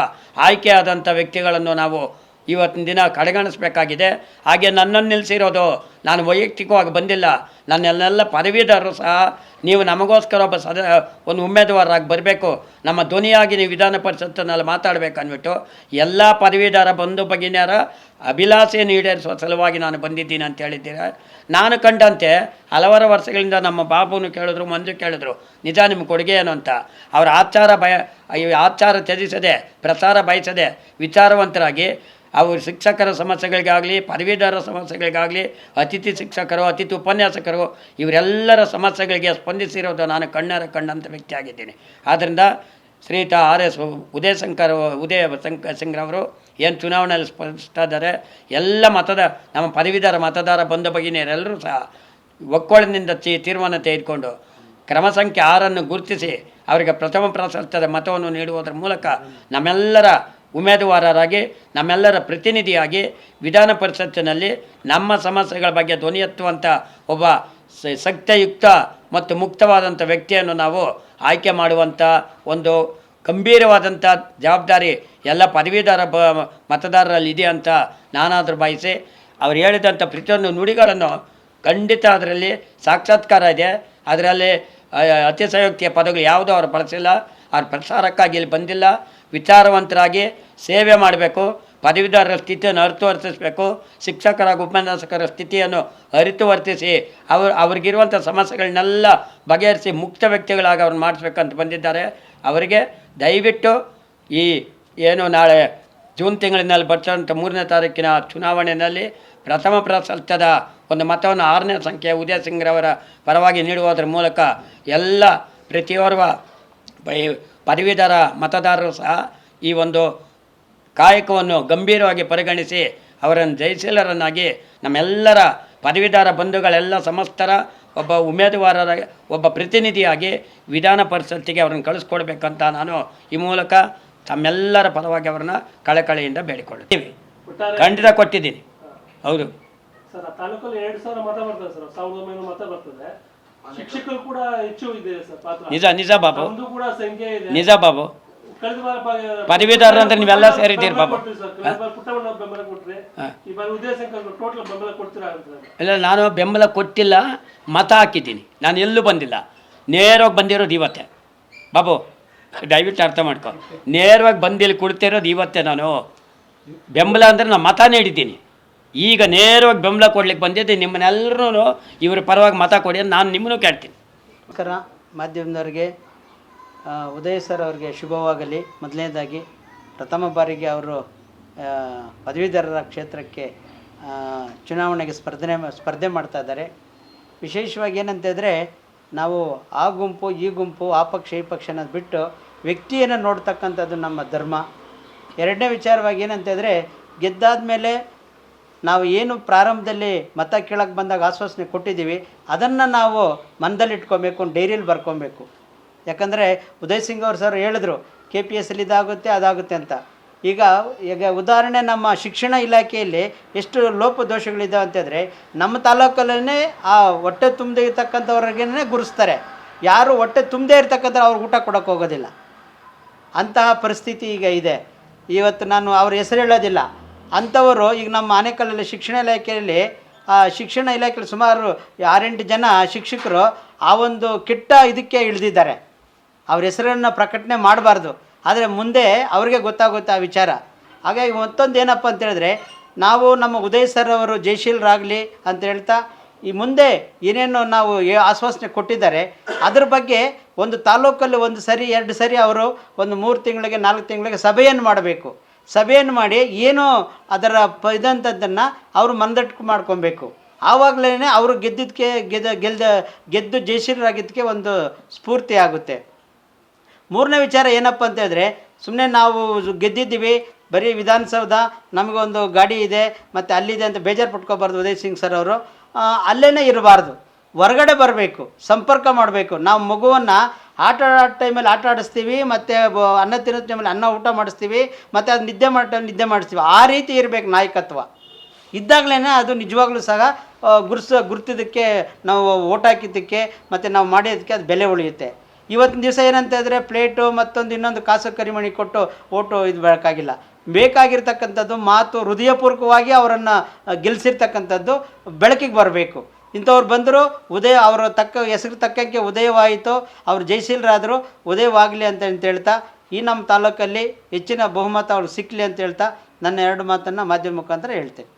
ಆಯ್ಕೆಯಾದಂಥ ವ್ಯಕ್ತಿಗಳನ್ನು ನಾವು ಇವತ್ತಿನ ದಿನ ಕಡೆಗಣಿಸಬೇಕಾಗಿದೆ. ಹಾಗೆ ನನ್ನನ್ನು ನಿಲ್ಲಿಸಿರೋದು ನಾನು ವೈಯಕ್ತಿಕವಾಗಿ ಬಂದಿಲ್ಲ. ನನ್ನೆಲ್ಲ ಪದವೀಧರರು ಸಹ ನೀವು ನಮಗೋಸ್ಕರ ಒಬ್ಬ ಸದ, ಒಂದು ಉಮೇದುವಾರರಾಗಿ ಬರಬೇಕು. ನಮ್ಮ ಧ್ವನಿಯಾಗಿ ನೀವು ವಿಧಾನ ಪರಿಷತ್ತಿನಲ್ಲಿ ಮಾತಾಡಬೇಕು ಅಂದ್ಬಿಟ್ಟು ಎಲ್ಲ ಪದವೀಧರ ಬಂಧು ಬಗಿನಿಯರ ಅಭಿಲಾಷೆಯನ್ನು ಈಡೇರಿಸುವ ಸಲುವಾಗಿ ನಾನು ಬಂದಿದ್ದೀನಿ ಅಂತ ಹೇಳಿದ್ದೀರಾ? ನಾನು ಕಂಡಂತೆ ಹಲವಾರು ವರ್ಷಗಳಿಂದ ನಮ್ಮ ಬಾಬುನು ಕೇಳಿದ್ರು, ಮಂಜು ಕೇಳಿದ್ರು, ನಿಜ ನಿಮ್ಮ ಕೊಡುಗೆ ಏನು ಅಂತ. ಅವರ ಆಚಾರ ಬಯ ಆಚಾರ ತ್ಯಜಿಸದೆ, ಪ್ರಸಾರ ಬಯಸದೆ, ವಿಚಾರವಂತರಾಗಿ ಅವರು ಶಿಕ್ಷಕರ ಸಮಸ್ಯೆಗಳಿಗಾಗಲಿ ಪದವೀಧರ ಸಮಸ್ಯೆಗಳಿಗಾಗಲಿ, ಅತಿಥಿ ಶಿಕ್ಷಕರು, ಅತಿಥಿ ಉಪನ್ಯಾಸಕರು, ಇವರೆಲ್ಲರ ಸಮಸ್ಯೆಗಳಿಗೆ ಸ್ಪಂದಿಸಿರೋದು ನಾನು ಕಣ್ಣರ ಕಣ್ಣಂತ ವ್ಯಕ್ತಿಯಾಗಿದ್ದೀನಿ. ಆದ್ದರಿಂದ ಶ್ರೀಯುತ ಆರ್ ಎಸ್ ಉದಯ ಶಂಕರ್ ಉದಯ ಶಂಕರ್ ಸಿಂಗ್ರವರು ಏನು ಚುನಾವಣೆಯಲ್ಲಿ ಸ್ಪರ್ಧಿಸ್ತಾ ಇದ್ದಾರೆ, ಎಲ್ಲ ಮತದ, ನಮ್ಮ ಪದವೀಧರ ಮತದಾರ ಬಂದ ಭಗಿನಿಯರೆಲ್ಲರೂ ಸಹ ಒಕ್ಕೊಳನಿಂದ ಚಿ ತೀರ್ಮಾನ ತೆಗೆದುಕೊಂಡು ಕ್ರಮ ಸಂಖ್ಯೆ ಆರನ್ನು ಗುರುತಿಸಿ ಅವರಿಗೆ ಪ್ರಥಮ ಪ್ರಾಶಸ್ತ್ಯದ ಮತವನ್ನು ನೀಡುವುದರ ಮೂಲಕ ನಮ್ಮೆಲ್ಲರ ಉಮೇದುವಾರರಾಗಿ, ನಮ್ಮೆಲ್ಲರ ಪ್ರತಿನಿಧಿಯಾಗಿ ವಿಧಾನ ಪರಿಷತ್ತಿನಲ್ಲಿ ನಮ್ಮ ಸಮಸ್ಯೆಗಳ ಬಗ್ಗೆ ಧ್ವನಿ ಎತ್ತುವಂಥ ಒಬ್ಬ ಸಕ್ತಯುಕ್ತ ಮತ್ತು ಮುಕ್ತವಾದಂಥ ವ್ಯಕ್ತಿಯನ್ನು ನಾವು ಆಯ್ಕೆ ಮಾಡುವಂಥ ಒಂದು ಗಂಭೀರವಾದಂಥ ಜವಾಬ್ದಾರಿ ಎಲ್ಲ ಪದವೀಧರ ಬ, ಮತದಾರರಲ್ಲಿ ಇದೆ ಅಂತ ನಾನಾದರೂ ಬಯಸಿ ಅವ್ರು ಹೇಳಿದಂಥ ಪ್ರತಿಯೊಂದು ನುಡಿಗಳನ್ನು ಖಂಡಿತ ಅದರಲ್ಲಿ ಸಾಕ್ಷಾತ್ಕಾರ ಇದೆ. ಅದರಲ್ಲಿ ಅತಿಶಯೋಕ್ತಿಯ ಪದಗಳು ಯಾವುದೂ ಅವರು ಬಳಸಿಲ್ಲ. ಅವ್ರ ಪ್ರಸಾರಕ್ಕಾಗಿ ಇಲ್ಲಿ ಬಂದಿಲ್ಲ. ವಿಚಾರವಂತರಾಗಿ ಸೇವೆ ಮಾಡಬೇಕು, ಪದವೀಧರರ ಸ್ಥಿತಿಯನ್ನು ಅರಿತು ವರ್ತಿಸಬೇಕು ಶಿಕ್ಷಕರ ಉಪನ್ಯಾಸಕರ ಸ್ಥಿತಿಯನ್ನು ಅರಿತು ವರ್ತಿಸಿ ಅವ್ರು, ಅವ್ರಿಗಿರುವಂಥ ಸಮಸ್ಯೆಗಳನ್ನೆಲ್ಲ ಬಗೆಹರಿಸಿ ಮುಕ್ತ ವ್ಯಕ್ತಿಗಳಾಗಿ ಅವ್ರನ್ನ ಮಾಡಿಸ್ಬೇಕಂತ ಬಂದಿದ್ದಾರೆ. ಅವರಿಗೆ ದಯವಿಟ್ಟು ಈ ಏನು ನಾಳೆ ಜೂನ್ ತಿಂಗಳಿನಲ್ಲಿ ಬರ್ತಂಥ ಮೂರನೇ ತಾರೀಕಿನ ಚುನಾವಣೆಯಲ್ಲಿ ಪ್ರಥಮ ಪ್ರಸಲ್ತದ ಒಂದು ಮತವನ್ನು ಆರನೇ ಸಂಖ್ಯೆ ಉದಯ ಸಿಂಗ್ರವರ ಪರವಾಗಿ ನೀಡುವುದರ ಮೂಲಕ ಎಲ್ಲ ಪ್ರತಿಯೋರ್ವ ಪದವೀಧರ ಮತದಾರರು ಸಹ ಈ ಒಂದು ಕಾಯಕವನ್ನು ಗಂಭೀರವಾಗಿ ಪರಿಗಣಿಸಿ ಅವರನ್ನು ಜಯಶೀಲರನ್ನಾಗಿ ನಮ್ಮೆಲ್ಲರ ಪದವೀಧರ ಬಂಧುಗಳೆಲ್ಲ ಸಮಸ್ತರ ಒಬ್ಬ ಉಮೇದುವಾರರ ಒಬ್ಬ ಪ್ರತಿನಿಧಿಯಾಗಿ ವಿಧಾನ ಪರಿಷತ್ತಿಗೆ ಅವರನ್ನು ಕಳಿಸ್ಕೊಡ್ಬೇಕಂತ ನಾನು ಈ ಮೂಲಕ ತಮ್ಮೆಲ್ಲರ ಪರವಾಗಿ ಅವರನ್ನ ಕಳಕಳಿಯಿಂದ ಬೇಡಿಕೊಳ್ಳುತ್ತೀವಿ ಖಂಡಿತ ಕೊಟ್ಟಿದ್ದೀನಿ. ಹೌದು. ಶಿಕ್ಷಕರು ಕೂಡ ಹೆಚ್ಚು ಇದೆ ಸರ್ ಪಾತ್ರ. ನಿಜ ನಿಜ ಬಾಬು. ನಮ್ದು ಕೂಡ ಸಂಖ್ಯೆ ಇದೆ. ನಿಜ ಬಾಬು. ಕಳೆದ ಬಾರ ಪ- ಪದವೀಧರರು ಅಂದ್ರೆ ನೀವೆಲ್ಲ ಸೇರಿದ್ದೀರಿ ಬಾಬು. ಕೊಟ್ರಿ ಸರ್ ಕಳೆದ ಬಾರ ಪುಟ್ಟಣ್ಣ ಬೆಂಬಲ ಕೊಟ್ರಿ. ಈ ಬಾರಿ ಉದಯ ಶಂಕರ್ ಟೋಟಲ್ ಬೆಂಬಲ ಕೊಡ್ತೀರಾ ಅಂತ ಸರ್. ಇಲ್ಲ ನಾನು ಬೆಂಬಲ ಕೊಟ್ಟಿಲ್ಲ ಮತ ಹಾಕಿದ್ದೀನಿ. ನಾನು ಎಲ್ಲೂ ಬಂದಿಲ್ಲ. ನೇರವಾಗಿ ಬಂದಿರೋದು ಇವತ್ತೇ. ಬಾಬು ದಯವಿಟ್ಟು ಅರ್ಥ ಮಾಡ್ಕೊ. ನೇರವಾಗಿ ಬಂದಿಲ್ಲಿ ಕೊಡ್ತಿರೋದು ಇವತ್ತೇ ನಾನು. ಬೆಂಬಲ ಅಂದರೆ ನಾನು ಮತ ನೀಡಿದ್ದೀನಿ. ಈಗ ನೇರವಾಗಿ ಬೆಂಬಲ ಕೊಡ್ಲಿಕ್ಕೆ ಬಂದಿದ್ದೆ ನಿಮ್ಮನ್ನೆಲ್ಲರೂ ಇವ್ರ ಪರವಾಗಿ ಮತ ಕೊಡಿ ಅಂತ ನಾನು ನಿಮ್ಮನ್ನು ಕೇಳ್ತೀನಿ. ನಮಸ್ಕಾರ. ಮಾಧ್ಯಮದವರಿಗೆ ಉದಯ ಸರ್ ಅವರಿಗೆ ಶುಭವಾಗಲಿ. ಮೊದಲನೇದಾಗಿ, ಪ್ರಥಮ ಬಾರಿಗೆ ಅವರು ಪದವೀಧರರ ಕ್ಷೇತ್ರಕ್ಕೆ ಚುನಾವಣೆಗೆ ಸ್ಪರ್ಧನೆ ಸ್ಪರ್ಧೆ ಮಾಡ್ತಾ ಇದ್ದಾರೆ. ವಿಶೇಷವಾಗಿ ಏನಂತಂದರೆ ನಾವು ಆ ಗುಂಪು, ಈ ಗುಂಪು, ಆ ಪಕ್ಷ, ಈ ಪಕ್ಷ ಅನ್ನೋದು ಬಿಟ್ಟು ವ್ಯಕ್ತಿಯನ್ನು ನೋಡ್ತಕ್ಕಂಥದ್ದು ನಮ್ಮ ಧರ್ಮ. ಎರಡನೇ ವಿಚಾರವಾಗಿ ಏನಂತಂದರೆ ಗೆದ್ದಾದ ಮೇಲೆ ನಾವು ಏನು ಪ್ರಾರಂಭದಲ್ಲಿ ಮತ ಕೇಳಕ್ಕೆ ಬಂದಾಗ ಆಶ್ವಾಸನೆ ಕೊಟ್ಟಿದ್ದೀವಿ, ಅದನ್ನು ನಾವು ಮನದಲ್ಲಿ ಇಟ್ಕೊಬೇಕು ಡೈರಿಯಲ್ಲಿ ಬರ್ಕೊಬೇಕು. ಯಾಕಂದರೆ ಉದಯ್ ಸಿಂಗ್ ಅವರು ಸರ್ ಹೇಳಿದ್ರು ಕೆ ಪಿ ಎಸ್ ಅಲ್ಲಿ ಇದಾಗುತ್ತೆ, ಅದಾಗುತ್ತೆ ಅಂತ. ಈಗ ಈಗ ಉದಾಹರಣೆ ನಮ್ಮ ಶಿಕ್ಷಣ ಇಲಾಖೆಯಲ್ಲಿ ಎಷ್ಟು ಲೋಪ ದೋಷಗಳಿದ್ದಾವೆ ಅಂತಂದರೆ ನಮ್ಮ ತಾಲೂಕಲ್ಲೇ ಆ ಹೊಟ್ಟೆ ತುಂಬದೇ ಇರ್ತಕ್ಕಂಥವ್ರಿಗೇ ಗುರುಸ್ತಾರೆ. ಯಾರು ಹೊಟ್ಟೆ ತುಂಬದೇ ಇರ್ತಕ್ಕಂಥ ಅವ್ರಿಗೆ ಊಟ ಕೊಡೋಕ್ಕೆ ಹೋಗೋದಿಲ್ಲ. ಅಂತಹ ಪರಿಸ್ಥಿತಿ ಈಗ ಇದೆ. ಇವತ್ತು ನಾನು ಅವ್ರ ಹೆಸರು ಹೇಳೋದಿಲ್ಲ. ಅಂಥವರು ಈಗ ನಮ್ಮ ಆನೇಕಲ್ಲಲ್ಲಿ ಶಿಕ್ಷಣ ಇಲಾಖೆಯಲ್ಲಿ ಶಿಕ್ಷಣ ಇಲಾಖೆಯಲ್ಲಿ ಸುಮಾರು ಆರೆಂಟು ಜನ ಶಿಕ್ಷಕರು ಆ ಒಂದು ಕೆಟ್ಟ ಇದಕ್ಕೆ ಇಳಿದಿದ್ದಾರೆ. ಅವ್ರ ಹೆಸರನ್ನು ಪ್ರಕಟಣೆ ಮಾಡಬಾರ್ದು. ಆದರೆ ಮುಂದೆ ಅವ್ರಿಗೆ ಗೊತ್ತಾಗುತ್ತೆ ಆ ವಿಚಾರ. ಹಾಗಾಗಿ ಮತ್ತೊಂದು ಏನಪ್ಪ ಅಂತ ಹೇಳಿದ್ರೆ, ನಾವು ನಮ್ಮ ಉದಯ್ ಸರ್ ಅವರು ಜಯಶೀಲರಾಗಲಿ ಅಂತ ಹೇಳ್ತಾ, ಈ ಮುಂದೆ ಏನೇನು ನಾವು ಆಶ್ವಾಸನೆ ಕೊಟ್ಟಿದ್ದಾರೆ, ಅದ್ರ ಬಗ್ಗೆ ಒಂದು ತಾಲೂಕಲ್ಲಿ ಒಂದು ಸರಿ, ಎರಡು ಸರಿ ಅವರು ಒಂದು ಮೂರು ತಿಂಗಳಿಗೆ, ನಾಲ್ಕು ತಿಂಗಳಿಗೆ ಸಭೆಯನ್ನು ಮಾಡಬೇಕು. ಸಭೆಯನ್ನು ಮಾಡಿ ಏನು ಅದರ ಪ ಇದಂಥದ್ದನ್ನು ಅವರು ಮನದಟ್ಟು ಮಾಡ್ಕೊಬೇಕು. ಆವಾಗಲೇ ಅವರು ಗೆದ್ದಿದ್ದಕ್ಕೆ ಗೆದ್ದ ಗೆಲ್ದ ಗೆದ್ದು ಜಯಶೀಲರಾಗಿದ್ದಕ್ಕೆ ಒಂದು ಸ್ಫೂರ್ತಿ ಆಗುತ್ತೆ. ಮೂರನೇ ವಿಚಾರ ಏನಪ್ಪ ಅಂತ ಸುಮ್ಮನೆ ನಾವು ಗೆದ್ದಿದ್ದೀವಿ, ಬರೀ ವಿಧಾನಸೌಧ, ನಮಗೊಂದು ಗಾಡಿ ಇದೆ, ಮತ್ತು ಅಲ್ಲಿದೆ ಅಂತ ಬೇಜಾರು ಪಟ್ಕೋಬಾರ್ದು ಉದಯ್ ಸಿಂಗ್ ಸರ್ ಅವರು. ಅಲ್ಲೇ ಇರಬಾರ್ದು. ಹೊರಗಡೆ ಬರಬೇಕು, ಸಂಪರ್ಕ ಮಾಡಬೇಕು. ನಾವು ಮಗುವನ್ನು ಆಟ ಆಡೋ ಟೈಮಲ್ಲಿ ಆಟ ಆಡಿಸ್ತೀವಿ, ಮತ್ತು ಅನ್ನ ತಿನ್ನೋ ಟೈಮಲ್ಲಿ ಅನ್ನ ಊಟ ಮಾಡಿಸ್ತೀವಿ, ಮತ್ತು ಅದು ನಿದ್ದೆ ಮಾಡೋ ನಿದ್ದೆ ಮಾಡಿಸ್ತೀವಿ. ಆ ರೀತಿ ಇರಬೇಕು ನಾಯಕತ್ವ. ಇದ್ದಾಗಲೇ ಅದು ನಿಜವಾಗ್ಲೂ ಸಹ ಗುರ್ಸ, ಗುರ್ತಿದ್ದಕ್ಕೆ, ನಾವು ಓಟ್ ಹಾಕಿದ್ದಕ್ಕೆ, ಮತ್ತು ನಾವು ಮಾಡಿದ್ದಕ್ಕೆ ಅದು ಬೆಲೆ ಉಳಿಯುತ್ತೆ. ಇವತ್ತಿನ ದಿವಸ ಏನಂತ ಹೇಳಿದ್ರೆ ಪ್ಲೇಟು ಮತ್ತೊಂದು ಇನ್ನೊಂದು ಕಾಸು ಕರಿಮಣಿ ಕೊಟ್ಟು ಓಟು ಇದು ಬೇಕಾಗಿಲ್ಲ ಬೇಕಾಗಿರ್ತಕ್ಕಂಥದ್ದು ಮಾತು ಹೃದಯಪೂರ್ವಕವಾಗಿ ಅವರನ್ನು ಗೆಲ್ಲಿಸಿರ್ತಕ್ಕಂಥದ್ದು ಬೆಳಕಿಗೆ ಬರಬೇಕು. ಇಂಥವ್ರು ಬಂದರು ಉದಯ ಅವರ ತಕ್ಕ ಹೆಸರು ತಕ್ಕಂಗೆ ಉದಯವಾಯಿತು. ಅವರು ಜಯಶೀಲರಾದರು ಉದಯವಾಗಲಿ ಅಂತ ಅಂತ ಹೇಳ್ತಾ, ಈ ನಮ್ಮ ತಾಲೂಕಲ್ಲಿ ಹೆಚ್ಚಿನ ಬಹುಮತ ಅವ್ರು ಸಿಕ್ಕಲಿ ಅಂತ ಹೇಳ್ತಾ ನನ್ನ ಎರಡು ಮಾತನ್ನು ಮಾಧ್ಯಮ ಮುಖಾಂತರ ಹೇಳ್ತೇನೆ.